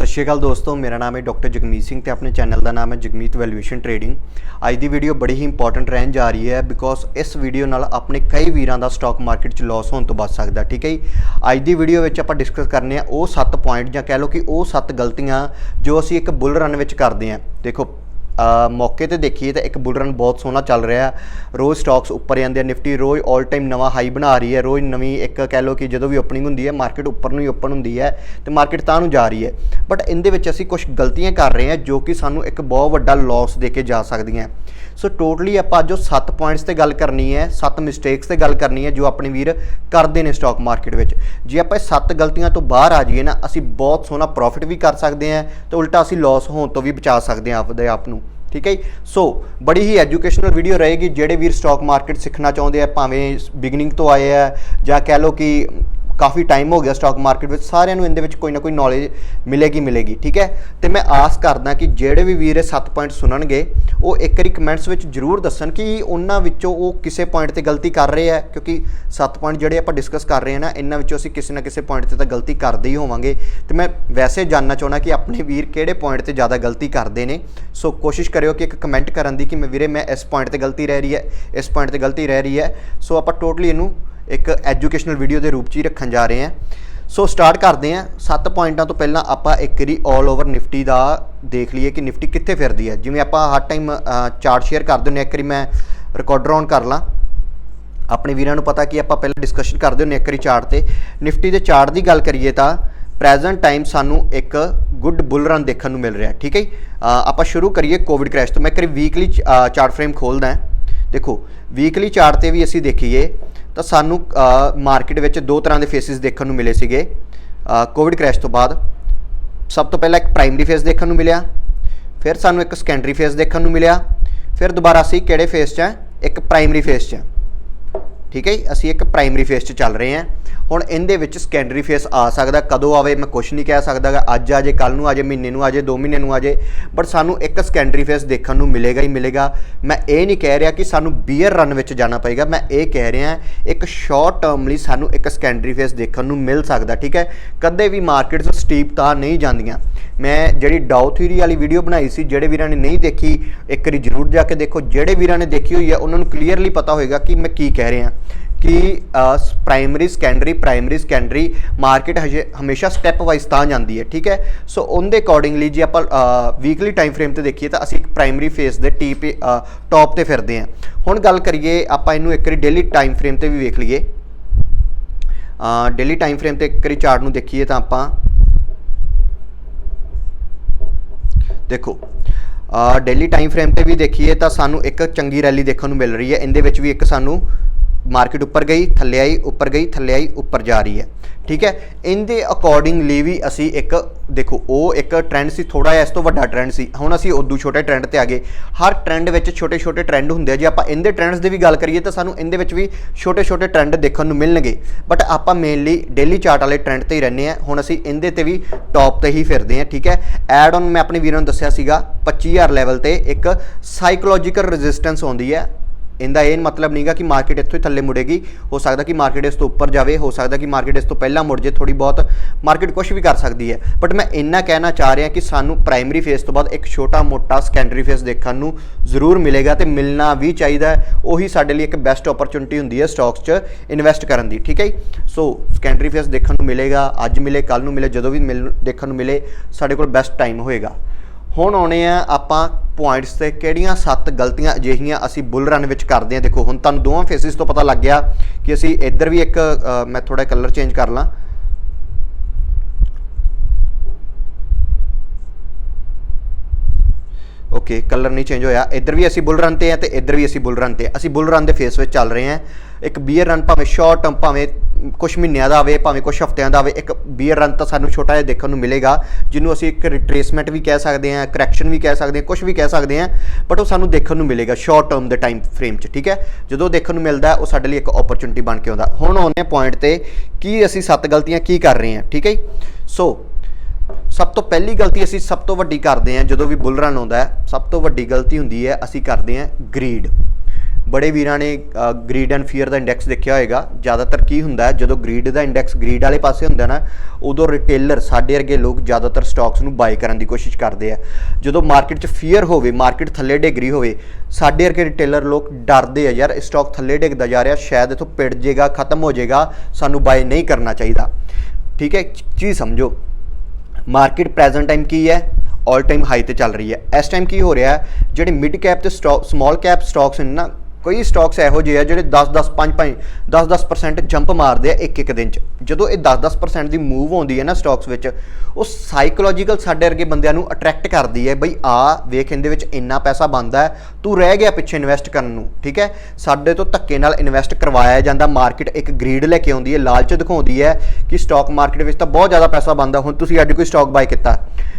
ਸਤਿ ਸ਼੍ਰੀ ਅਕਾਲ ਦੋਸਤੋ, ਮੇਰਾ ਨਾਮ ਹੈ ਡਾਕਟਰ ਜਗਮੀਤ ਸਿੰਘ ਤੇ ਆਪਣੇ ਚੈਨਲ ਦਾ ਨਾਮ ਹੈ ਜਗਮੀਤ ਵੈਲਿਊਏਸ਼ਨ ਟ੍ਰੇਡਿੰਗ। ਅੱਜ ਦੀ ਵੀਡੀਓ ਬੜੀ ਹੀ ਇੰਪੋਰਟੈਂਟ ਰਹਿਣ ਜਾ ਰਹੀ ਹੈ ਬਿਕੋਜ਼ ਇਸ ਵੀਡੀਓ ਨਾਲ ਆਪਣੇ ਕਈ ਵੀਰਾਂ ਦਾ ਸਟਾਕ ਮਾਰਕੀਟ 'ਚ ਲਾਸ ਹੋਣ ਤੋਂ ਬਚ ਸਕਦਾ, ਠੀਕ ਹੈ ਜੀ? ਅੱਜ ਦੀ ਵੀਡੀਓ ਵਿੱਚ ਆਪਾਂ ਡਿਸਕਸ ਕਰਨੇ ਆ ਉਹ 7 ਪੁਆਇੰਟ ਜਾਂ ਕਹਿ ਲਓ ਕਿ ਉਹ 7 ਗਲਤੀਆਂ ਜੋ ਅਸੀਂ ਇੱਕ ਬੁੱਲ ਰਨ ਵਿੱਚ ਕਰਦੇ ਹਾਂ। ਦੇਖੋ ਮੌਕੇ ਤੇ ਦੇਖੀਏ ਤਾਂ ਇੱਕ ਬੁੱਲ ਰਨ ਬਹੁਤ ਸੋਹਣਾ ਚੱਲ ਰਿਹਾ। ਰੋਜ਼ ਸਟਾਕਸ ਉੱਪਰ ਜਾਂਦੇ ਆ ਨਿਫਟੀ, ਰੋਜ਼ 올 ਟਾਈਮ ਨਵਾਂ ਹਾਈ ਬਣਾ ਰਹੀ ਹੈ। ਰੋਜ਼ ਨਵੀਂ ਇੱਕ ਕਹਿ ਲਓ ਕਿ ਜਦੋਂ ਵੀ ਓਪਨਿੰਗ ਹੁੰਦੀ ਹੈ ਮਾਰਕੀਟ ਉੱਪਰ ਨੂੰ ਹੀ ਓਪਨ ਹੁੰਦੀ ਹੈ ਤੇ ਮਾਰਕੀਟ ਤਾਂ ਨੂੰ ਜਾ ਰਹੀ ਹੈ। ਬਟ ਇਹਦੇ ਵਿੱਚ ਅਸੀਂ ਕੁਝ ਗਲਤੀਆਂ ਕਰ ਰਹੇ ਹਾਂ ਜੋ ਕਿ ਸਾਨੂੰ ਇੱਕ ਬਹੁਤ ਵੱਡਾ ਲਾਸ ਦੇ ਕੇ ਜਾ ਸਕਦੀਆਂ। ਸੋ ਟੋਟਲੀ ਆਪਾਂ ਜੋ 7 ਪੁਆਇੰਟਸ ਤੇ ਗੱਲ ਕਰਨੀ ਹੈ 7 ਮਿਸਟੇਕਸ ਤੇ ਗੱਲ ਕਰਨੀ ਹੈ ਜੋ ਆਪਣੇ ਵੀਰ ਕਰਦੇ ਨੇ ਸਟਾਕ ਮਾਰਕੀਟ ਵਿੱਚ। ਜੇ ਆਪਾਂ ਇਹ 7 ਗਲਤੀਆਂ ਤੋਂ ਬਾਹਰ ਆ ਜਾਈਏ ਨਾ, ਅਸੀਂ ਬਹੁਤ ਸੋਹਣਾ ਪ੍ਰੋਫਿਟ ਵੀ ਕਰ ਸਕਦੇ ਹਾਂ ਤੇ ਉਲਟਾ ਅਸੀਂ ਲਾਸ ਹੋਣ ਤੋਂ ਵੀ ਬਚਾ ਸਕਦੇ ਹਾਂ ਆਪਦੇ ਆਪ ਨੂੰ। ਠੀਕ ਹੈ ਜੀ? ਸੋ ਬੜੀ ਹੀ ਐਜੂਕੇਸ਼ਨਲ ਵੀਡੀਓ ਰਹੇਗੀ ਜਿਹੜੇ ਵੀਰ ਸਟਾਕ ਮਾਰਕੀਟ ਸਿੱਖਣਾ ਚਾਹੁੰਦੇ ਆ, ਭਾਵੇਂ ਬਿਗਨਿੰਗ ਤੋਂ ਆਏ ਆ ਜਾਂ ਕਹਿ ਲਓ ਕਿ ਕਾਫੀ ਟਾਈਮ ਹੋ ਗਿਆ ਸਟਾਕ ਮਾਰਕੀਟ ਵਿੱਚ, ਸਾਰਿਆਂ ਨੂੰ ਇਹਦੇ ਵਿੱਚ ਕੋਈ ਨਾ ਕੋਈ ਨੌਲੇਜ ਮਿਲੇਗੀ ਮਿਲੇਗੀ, ਠੀਕ ਹੈ? ਤੇ ਮੈਂ ਆਸ ਕਰਦਾ ਕਿ ਜਿਹੜੇ ਵੀ ਵੀਰ ਇਹ 7 ਪੁਆਇੰਟ ਸੁਣਨਗੇ, ਉਹ ਇੱਕ ਵਾਰੀ ਕਮੈਂਟਸ ਵਿੱਚ ਜਰੂਰ ਦੱਸਣ ਕਿ ਉਹਨਾਂ ਵਿੱਚੋਂ ਉਹ ਕਿਸੇ ਪੁਆਇੰਟ ਤੇ ਗਲਤੀ ਕਰ ਰਹੇ ਆ, ਕਿਉਂਕਿ 7 ਪੁਆਇੰਟ ਜਿਹੜੇ ਆਪਾਂ ਡਿਸਕਸ ਕਰ ਰਹੇ ਹਾਂ ਨਾ, ਇਹਨਾਂ ਵਿੱਚੋਂ ਅਸੀਂ ਕਿਸੇ ਨਾ ਕਿਸੇ ਪੁਆਇੰਟ ਤੇ ਤਾਂ ਗਲਤੀ ਕਰਦੇ ਹੀ ਹੋਵਾਂਗੇ। ਤੇ ਮੈਂ ਵੈਸੇ ਜਾਨਣਾ ਚਾਹੁੰਦਾ ਕਿ ਆਪਣੇ ਵੀਰ ਕਿਹੜੇ ਪੁਆਇੰਟ ਤੇ ਜ਼ਿਆਦਾ ਗਲਤੀ ਕਰਦੇ ਨੇ। ਸੋ ਕੋਸ਼ਿਸ਼ ਕਰਿਓ ਕਿ ਇੱਕ ਕਮੈਂਟ ਕਰਨ ਦੀ ਕਿ ਮੈਂ ਵੀਰੇ, ਮੈਂ ਇਸ ਪੁਆਇੰਟ ਤੇ ਗਲਤੀ ਰਹਿ ਰਹੀ ਹੈ, ਇਸ ਪੁਆਇੰਟ ਤੇ ਗਲਤੀ ਰਹਿ ਰਹੀ ਹੈ। ਸੋ ਆਪਾਂ ਟੋਟਲੀ ਇਹਨੂੰ ਇੱਕ ਐਜੂਕੇਸ਼ਨਲ ਵੀਡੀਓ ਦੇ ਰੂਪ 'ਚ ਹੀ ਰੱਖਣ ਜਾ ਰਹੇ ਹਾਂ। ਸੋ ਸਟਾਰਟ ਕਰਦੇ ਹਾਂ। 7 ਪੁਆਇੰਟਾਂ ਤੋਂ ਪਹਿਲਾਂ ਆਪਾਂ ਇੱਕ ਵਾਰੀ 올 ਓਵਰ ਨਿਫਟੀ ਦਾ ਦੇਖ ਲਈਏ ਕਿ ਨਿਫਟੀ ਕਿੱਥੇ ਫਿਰਦੀ ਹੈ। ਜਿਵੇਂ ਆਪਾਂ ਹਰ ਟਾਈਮ ਚਾਰਟ ਸ਼ੇਅਰ ਕਰ ਦਿੰਦੇ ਹਾਂ। ਇੱਕ ਵਾਰੀ ਮੈਂ ਰਿਕਾਰਡਰ ਔਨ ਕਰ ਲਾਂ। ਆਪਣੇ ਵੀਰਾਂ ਨੂੰ ਪਤਾ ਕਿ ਆਪਾਂ ਪਹਿਲਾਂ ਡਿਸਕਸ਼ਨ ਕਰਦੇ ਹੁੰਦੇ ਹਾਂ ਇੱਕ ਵਾਰੀ ਚਾਰਟ ਤੇ। ਨਿਫਟੀ ਦੇ ਚਾਰਟ ਦੀ ਗੱਲ ਕਰੀਏ ਤਾਂ ਪ੍ਰੈਜ਼ੈਂਟ ਟਾਈਮ ਸਾਨੂੰ ਇੱਕ ਗੁੱਡ ਬੁੱਲ ਰਨ ਦੇਖਣ ਨੂੰ ਮਿਲ ਰਿਹਾ। ਠੀਕ ਹੈ ਜੀ? ਆਪਾਂ ਸ਼ੁਰੂ ਕਰੀਏ ਕੋਵਿਡ ਕ੍ਰੈਸ਼ ਤੋਂ। ਮੈਂ ਇੱਕ ਵਾਰੀ ਵੀਕਲੀ ਚਾਰਟ ਫਰੇਮ ਖੋਲਦਾ ਦੇਖੋ ਵੀਕਲੀ ਚਾਰਟ ਤੇ ਵੀ ਅਸੀਂ ਦੇਖੀਏ। ਤਾਂ ਸਾਨੂੰ ਮਾਰਕੀਟ ਵਿੱਚ ਦੋ ਤਰ੍ਹਾਂ ਦੇ ਫੇਸਿਸ ਦੇਖਣ ਨੂੰ ਮਿਲੇ ਸੀਗੇ। ਕੋਵਿਡ ਕ੍ਰੈਸ਼ ਤੋਂ ਬਾਅਦ ਸਭ ਤੋਂ ਪਹਿਲਾਂ ਇੱਕ ਪ੍ਰਾਇਮਰੀ ਫੇਸ ਦੇਖਣ ਨੂੰ ਮਿਲਿਆ, ਫਿਰ ਸਾਨੂੰ ਇੱਕ ਸੈਕੰਡਰੀ ਫੇਸ ਦੇਖਣ ਨੂੰ ਮਿਲਿਆ, ਫਿਰ ਦੁਬਾਰਾ ਅਸੀਂ ਕਿਹੜੇ ਫੇਸ 'ਚ ਆ? ਇੱਕ ਪ੍ਰਾਇਮਰੀ ਫੇਸ 'ਚ ਆ। ਠੀਕ ਹੈ ਜੀ? ਅਸੀਂ ਇੱਕ ਪ੍ਰਾਇਮਰੀ ਫੇਸ 'ਚ ਚੱਲ ਰਹੇ ਹਾਂ। ਹੁਣ ਇਹਦੇ ਵਿੱਚ ਸੈਕੰਡਰੀ ਫੇਸ ਆ ਸਕਦਾ, ਕਦੋਂ ਆਵੇ ਮੈਂ ਕੁਝ ਨਹੀਂ ਕਹਿ ਸਕਦਾ ਗਾ। ਅੱਜ ਆ ਜੇ ਕੱਲ ਨੂੰ ਆ ਜੇ, ਮਹੀਨੇ ਨੂੰ ਆ ਜੇ 2 ਮਹੀਨੇ ਨੂੰ ਆ ਜੇ। ਬਟ ਸਾਨੂੰ ਇੱਕ ਸੈਕੰਡਰੀ ਫੇਸ ਦੇਖਣ ਨੂੰ ਮਿਲੇਗਾ ਹੀ ਮਿਲੇਗਾ। ਮੈਂ ਇਹ ਨਹੀਂ ਕਹਿ ਰਿਹਾ ਕਿ ਸਾਨੂੰ ਬੀਅਰ ਰਨ ਵਿੱਚ ਜਾਣਾ ਪਏਗਾ। ਮੈਂ ਇਹ ਕਹਿ ਰਿਹਾ ਇੱਕ ਸ਼ਾਰਟ ਟਰਮ ਲਈ ਸਾਨੂੰ ਇੱਕ ਸੈਕੰਡਰੀ ਫੇਸ ਦੇਖਣ ਨੂੰ ਮਿਲ ਸਕਦਾ, ਠੀਕ ਹੈ? ਕਦੇ ਵੀ ਮਾਰਕੀਟਸ ਸਟੀਪ ਤਾਂ ਨਹੀਂ ਜਾਂਦੀਆਂ। ਮੈਂ ਜਿਹੜੀ ਡਾਊ ਥਿਊਰੀ ਵਾਲੀ ਵੀਡੀਓ ਬਣਾਈ ਸੀ, ਜਿਹੜੇ ਵੀਰਾਂ ਨੇ ਨਹੀਂ ਦੇਖੀ, ਇੱਕ ਵਾਰੀ ਜ਼ਰੂਰ ਜਾ ਕੇ ਦੇਖੋ। ਜਿਹੜੇ ਵੀਰਾਂ ਨੇ ਦੇਖੀ ਹੋਈ ਹੈ, ਉਹਨਾਂ ਨੂੰ ਕਲੀਅਰਲੀ ਪਤਾ ਹੋਏਗਾ ਕਿ ਮੈਂ ਕੀ ਕਹਿ ਰਿਹਾ। ਕਿ primary secondary primary secondary market ਹਮੇਸ਼ਾ ਸਟੈਪ ਵਾਈਜ਼ ਤਾਂ ਜਾਂਦੀ ਹੈ, ਠੀਕ ਹੈ? ਸੋ ਉਹਦੇ ਅਕੋਰਡਿੰਗਲੀ ਜੇ ਆਪਾਂ ਵੀਕਲੀ ਟਾਈਮ ਫਰੇਮ ਤੇ ਦੇਖੀਏ ਤਾਂ ਅਸੀਂ ਇੱਕ ਪ੍ਰਾਇਮਰੀ ਫੇਸ ਦੇ ਟੀ ਪੇ ਟੌਪ ਤੇ ਫਿਰਦੇ ਹਾਂ। ਹੁਣ ਗੱਲ ਕਰੀਏ, ਆਪਾਂ ਇਹਨੂੰ ਇੱਕ ਵਾਰੀ ਡੇਲੀ ਟਾਈਮ ਫਰੇਮ ਤੇ ਵੀ ਵੇਖ ਲਈਏ। ਡੇਲੀ ਟਾਈਮ ਫਰੇਮ ਤੇ ਇੱਕ ਵਾਰੀ ਚਾਰਟ ਨੂੰ ਦੇਖੀਏ ਤਾਂ ਆਪਾਂ। ਦੇਖੋ ਡੇਲੀ ਟਾਈਮ ਫਰੇਮ ਤੇ ਵੀ ਦੇਖੀਏ ਤਾਂ ਸਾਨੂੰ ਇੱਕ ਚੰਗੀ ਰੈਲੀ ਦੇਖਣ ਨੂੰ ਮਿਲ ਰਹੀ ਹੈ। ਇਹਦੇ ਵਿੱਚ ਵੀ ਇੱਕ ਸਾਨੂੰ ਮਾਰਕੀਟ ਉੱਪਰ ਗਈ ਥੱਲੇ ਆਈ ਉੱਪਰ ਗਈ ਥੱਲੇ ਆਈ ਉੱਪਰ ਜਾ ਰਹੀ ਹੈ। ਠੀਕ ਹੈ? ਇਹਦੇ ਅਕੋਰਡਿੰਗਲੀ ਵੀ ਅਸੀਂ ਇੱਕ, ਦੇਖੋ, ਉਹ ਇੱਕ ਟ੍ਰੈਂਡ ਸੀ ਥੋੜਾ ਜਿਹਾ ਇਸ ਤੋਂ ਵੱਡਾ ਟ੍ਰੈਂਡ ਸੀ। ਹੁਣ ਅਸੀਂ ਉਦੋਂ ਛੋਟੇ ਟ੍ਰੈਂਡ ਤੇ ਆ ਗਏ। ਹਰ ਟ੍ਰੈਂਡ ਵਿੱਚ ਛੋਟੇ ਛੋਟੇ ਟ੍ਰੈਂਡ ਹੁੰਦੇ ਆ। ਜੇ ਆਪਾਂ ਇਹਦੇ ਟ੍ਰੈਂਡਸ ਦੀ ਵੀ ਗੱਲ ਕਰੀਏ ਤਾਂ ਸਾਨੂੰ ਇਹਦੇ ਵਿੱਚ ਵੀ ਛੋਟੇ ਛੋਟੇ ਟ੍ਰੈਂਡ ਦੇਖਣ ਨੂੰ ਮਿਲਣਗੇ। ਬਟ ਆਪਾਂ ਮੇਨਲੀ ਡੇਲੀ ਚਾਰਟ ਵਾਲੇ ਟ੍ਰੈਂਡ ਤੇ ਹੀ ਰਹਿੰਦੇ ਆ ਹੁਣ ਅਸੀਂ ਇਹਦੇ ਤੇ ਵੀ ਟੌਪ ਤੇ ਹੀ ਫਿਰਦੇ ਆ ਠੀਕ ਹੈ? ਐਡ ਔਨ ਮੈਂ ਆਪਣੇ ਵੀਰਾਂ ਨੂੰ ਦੱਸਿਆ ਸੀਗਾ 25000 ਲੈਵਲ ਤੇ ਇੱਕ ਸਾਈਕੋਲੋਜੀਕਲ ਰੈਜ਼ਿਸਟੈਂਸ ਆਉਂਦੀ ਹੈ। ਇਹਦਾ ਇਹ ਮਤਲਬ ਨਹੀਂਗਾ ਕਿ ਮਾਰਕੀਟ ਇੱਥੋਂ ਹੀ ਥੱਲੇ ਮੁੜੇਗੀ। ਹੋ ਸਕਦਾ ਕਿ ਮਾਰਕੀਟ ਇਸ ਤੋਂ ਉੱਪਰ ਜਾਵੇ, ਹੋ ਸਕਦਾ ਕਿ ਮਾਰਕੀਟ ਇਸ ਤੋਂ ਪਹਿਲਾਂ ਮੁੜ ਜੇ ਥੋੜੀ ਬਹੁਤ ਮਾਰਕੀਟ ਕੁਝ ਵੀ ਕਰ ਸਕਦੀ ਹੈ। ਬਟ ਮੈਂ ਇੰਨਾ ਕਹਿਣਾ ਚਾਹ ਰਿਹਾ ਕਿ ਸਾਨੂੰ ਪ੍ਰਾਇਮਰੀ ਫੇਸ ਤੋਂ ਬਾਅਦ ਇੱਕ ਛੋਟਾ ਮੋਟਾ ਸੈਕੰਡਰੀ ਫੇਸ ਦੇਖਣ ਨੂੰ ਜ਼ਰੂਰ ਮਿਲੇਗਾ ਤੇ ਮਿਲਣਾ ਵੀ ਚਾਹੀਦਾ ਉਹੀ ਸਾਡੇ ਲਈ ਇੱਕ ਬੈਸਟ ਓਪਰਚੁਨਿਟੀ ਹੁੰਦੀ ਹੈ ਸਟਾਕਸ 'ਚ ਇਨਵੈਸਟ ਕਰਨ ਦੀ, ਠੀਕ ਹੈ ਜੀ? ਸੋ ਸੈਕੰਡਰੀ ਫੇਸ ਦੇਖਣ ਨੂੰ ਮਿਲੇਗਾ, ਅੱਜ ਮਿਲੇ ਕੱਲ ਨੂੰ ਮਿਲੇ, ਜਦੋਂ ਵੀ ਮਿਲ, ਦੇਖਣ ਨੂੰ ਮਿਲੇ, ਸਾਡੇ ਕੋਲ ਬੈਸਟ ਟਾਈਮ ਹੋਏਗਾ। ਹੁਣ ਆਉਣੇ ਆ ਆਪਾਂ ਪੁਆਇੰਟਸ ਤੇ ਕਿਹੜੀਆਂ ਸੱਤ ਗਲਤੀਆਂ ਅਜਿਹੀਆਂ ਅਸੀਂ ਬੁੱਲ ਰਨ ਵਿੱਚ ਕਰਦੇ ਆ ਦੇਖੋ ਹੁਣ ਤੁਹਾਨੂੰ ਦੋਵਾਂ ਫੇਸਿਸ ਤੋਂ ਪਤਾ ਲੱਗ ਗਿਆ ਕਿ ਅਸੀਂ ਇੱਧਰ ਵੀ ਇੱਕ ਅ, ਮੈਂ ਥੋੜਾ ਕਲਰ ਚੇਂਜ ਕਰ ਲਾਂ। ਓਕੇ ਕਲਰ ਨਹੀਂ ਚੇਂਜ ਹੋਇਆ। ਇੱਧਰ ਵੀ ਅਸੀਂ ਬੁੱਲ ਰਨ ਤੇ ਆ ਤੇ ਇੱਧਰ ਵੀ ਅਸੀਂ ਬੁੱਲ ਰਨ ਤੇ ਅਸੀਂ ਬੁੱਲ ਰਨ ਦੇ ਫੇਸ ਵਿੱਚ ਚੱਲ ਰਹੇ ਆ ਇੱਕ ਬੀਅਰ ਰਨ ਭਾਵੇਂ ਸ਼ਾਰਟ ਟਰਮ ਭਾਵੇਂ ਕੁਝ ਮਹੀਨਿਆਂ ਦਾ ਆਵੇ, ਭਾਵੇਂ ਕੁਝ ਹਫ਼ਤਿਆਂ ਦਾ ਆਵੇ, ਇੱਕ ਬੀਅਰ ਰਨ ਤਾਂ ਸਾਨੂੰ ਛੋਟਾ ਜਿਹਾ ਦੇਖਣ ਨੂੰ ਮਿਲੇਗਾ, ਜਿਹਨੂੰ ਅਸੀਂ ਇੱਕ ਰਿਟਰੇਸਮੈਂਟ ਵੀ ਕਹਿ ਸਕਦੇ ਹਾਂ ਕਰੈਕਸ਼ਨ ਵੀ ਕਹਿ ਸਕਦੇ ਹਾਂ ਕੁਝ ਵੀ ਕਹਿ ਸਕਦੇ ਹਾਂ ਬਟ ਉਹ ਸਾਨੂੰ ਦੇਖਣ ਨੂੰ ਮਿਲੇਗਾ ਸ਼ਾਰਟ ਟਰਮ ਦੇ ਟਾਈਮ ਫਰੇਮ 'ਚ, ਠੀਕ ਹੈ? ਜਦੋਂ ਦੇਖਣ ਨੂੰ ਮਿਲਦਾ, ਉਹ ਸਾਡੇ ਲਈ ਇੱਕ ਓਪਰਚੁਨਿਟੀ ਬਣ ਕੇ ਆਉਂਦਾ। ਹੁਣ ਆਉਂਦੇ ਪੁਆਇੰਟ ਤੇ, ਕੀ ਅਸੀਂ ਸੱਤ ਗਲਤੀਆਂ ਕੀ ਕਰ ਰਹੇ ਹਾਂ, ਠੀਕ ਹੈ ਜੀ? ਸੋ ਸਭ ਤੋਂ ਪਹਿਲੀ ਗਲਤੀ ਅਸੀਂ ਸਭ ਤੋਂ ਵੱਡੀ ਕਰਦੇ ਹਾਂ, ਜਦੋਂ ਵੀ ਬੁੱਲ ਰਨ ਆਉਂਦਾ ਹੈ, ਸਭ ਤੋਂ ਵੱਡੀ ਗਲਤੀ ਹੁੰਦੀ ਹੈ, ਅਸੀਂ ਕਰਦੇ ਹਾਂ ਗਰੀਡ ਬੜੇ ਵੀਰਾਂ ਨੇ ਗਰੀਡ ਐਂਡ ਫੀਅਰ ਦਾ ਇੰਡੈਕਸ ਦੇਖਿਆ ਹੋਏਗਾ। ਜ਼ਿਆਦਾਤਰ ਕੀ ਹੁੰਦਾ ਹੈ? ਜਦੋਂ ਗਰੀਡ ਦਾ ਇੰਡੈਕਸ ਗਰੀਡ ਵਾਲੇ ਪਾਸੇ ਹੁੰਦਾ ਨਾ, ਉਦੋਂ ਰਿਟੇਲਰ ਸਾਡੇ ਵਰਗੇ ਲੋਕ ਜ਼ਿਆਦਾਤਰ ਸਟਾਕਸ ਨੂੰ ਬਾਈ ਕਰਨ ਦੀ ਕੋਸ਼ਿਸ਼ ਕਰਦੇ ਆ। ਜਦੋਂ ਮਾਰਕੀਟ 'ਚ ਫੀਅਰ ਹੋਵੇ ਮਾਰਕੀਟ ਥੱਲੇ ਡਿਗਰੀ ਹੋਵੇ, ਸਾਡੇ ਵਰਗੇ ਰਿਟੇਲਰ ਲੋਕ ਡਰਦੇ ਆ ਯਾਰ ਸਟਾਕ ਥੱਲੇ ਡਿੱਗਦਾ ਜਾ ਰਿਹਾ, ਸ਼ਾਇਦ ਇਥੋਂ ਪਿੜ ਜਾਏਗਾ ਖਤਮ ਹੋ ਜਾਏਗਾ ਸਾਨੂੰ ਬਾਈ ਨਹੀਂ ਕਰਨਾ ਚਾਹੀਦਾ। ਠੀਕ ਹੈ? ਚੀਜ਼ ਸਮਝੋ। ਮਾਰਕੀਟ ਪ੍ਰੈਜ਼ੈਂਟ ਟਾਈਮ ਕੀ ਹੈ? 올 ਟਾਈਮ ਹਾਈ ਤੇ ਚੱਲ ਰਹੀ ਹੈ। ਇਸ ਟਾਈਮ ਕੀ ਹੋ ਰਿਹਾ ਹੈ? ਜਿਹੜੇ ਮਿਡ ਕੈਪ ਤੇ ਸਟਾਕ ਸਮਾਲ ਕੈਪ ਸਟਾਕਸ ਨੇ ਨਾ ਕਈ ਸਟਾਕਸ ਇਹੋ ਜਿਹੇ ਆ ਜਿਹੜੇ 10 10 5 5 10 10% ਜੰਪ ਮਾਰਦੇ ਆ ਇੱਕ ਇੱਕ ਦਿਨ ਚ। ਜਦੋਂ ਇਹ 10 10% ਦੀ ਮੂਵ ਆਉਂਦੀ ਹੈ ਨਾ ਸਟਾਕਸ ਵਿੱਚ, ਉਹ ਸਾਈਕੋਲੋਜੀਕਲ ਸਾਡੇ ਵਰਗੇ ਬੰਦਿਆਂ ਨੂੰ ਅਟਰੈਕਟ ਕਰਦੀ ਹੈ ਬਈ ਆ ਵੇਖ ਇਹਦੇ ਵਿੱਚ ਇੰਨਾ ਪੈਸਾ ਬਣਦਾ ਤੂੰ ਰਹਿ ਗਿਆ ਪਿੱਛੇ ਇਨਵੈਸਟ ਕਰਨ ਨੂੰ, ਠੀਕ ਹੈ? ਸਾਡੇ ਤੋਂ ਧੱਕੇ ਨਾਲ ਇਨਵੈਸਟ ਕਰਵਾਇਆ ਜਾਂਦਾ ਮਾਰਕੀਟ ਇੱਕ ਗਰੀਡ ਲੈ ਕੇ ਆਉਂਦੀ ਹੈ, ਲਾਲਚ ਦਿਖਾਉਂਦੀ ਹੈ ਕਿ ਸਟਾਕ ਮਾਰਕੀਟ ਵਿੱਚ ਤਾਂ ਬਹੁਤ ਜ਼ਿਆਦਾ ਪੈਸਾ ਬਣਦਾ, ਹੁਣ ਤੁਸੀਂ ਅੱਜ ਕੋਈ ਸਟਾਕ ਬਾਈ ਕੀਤਾ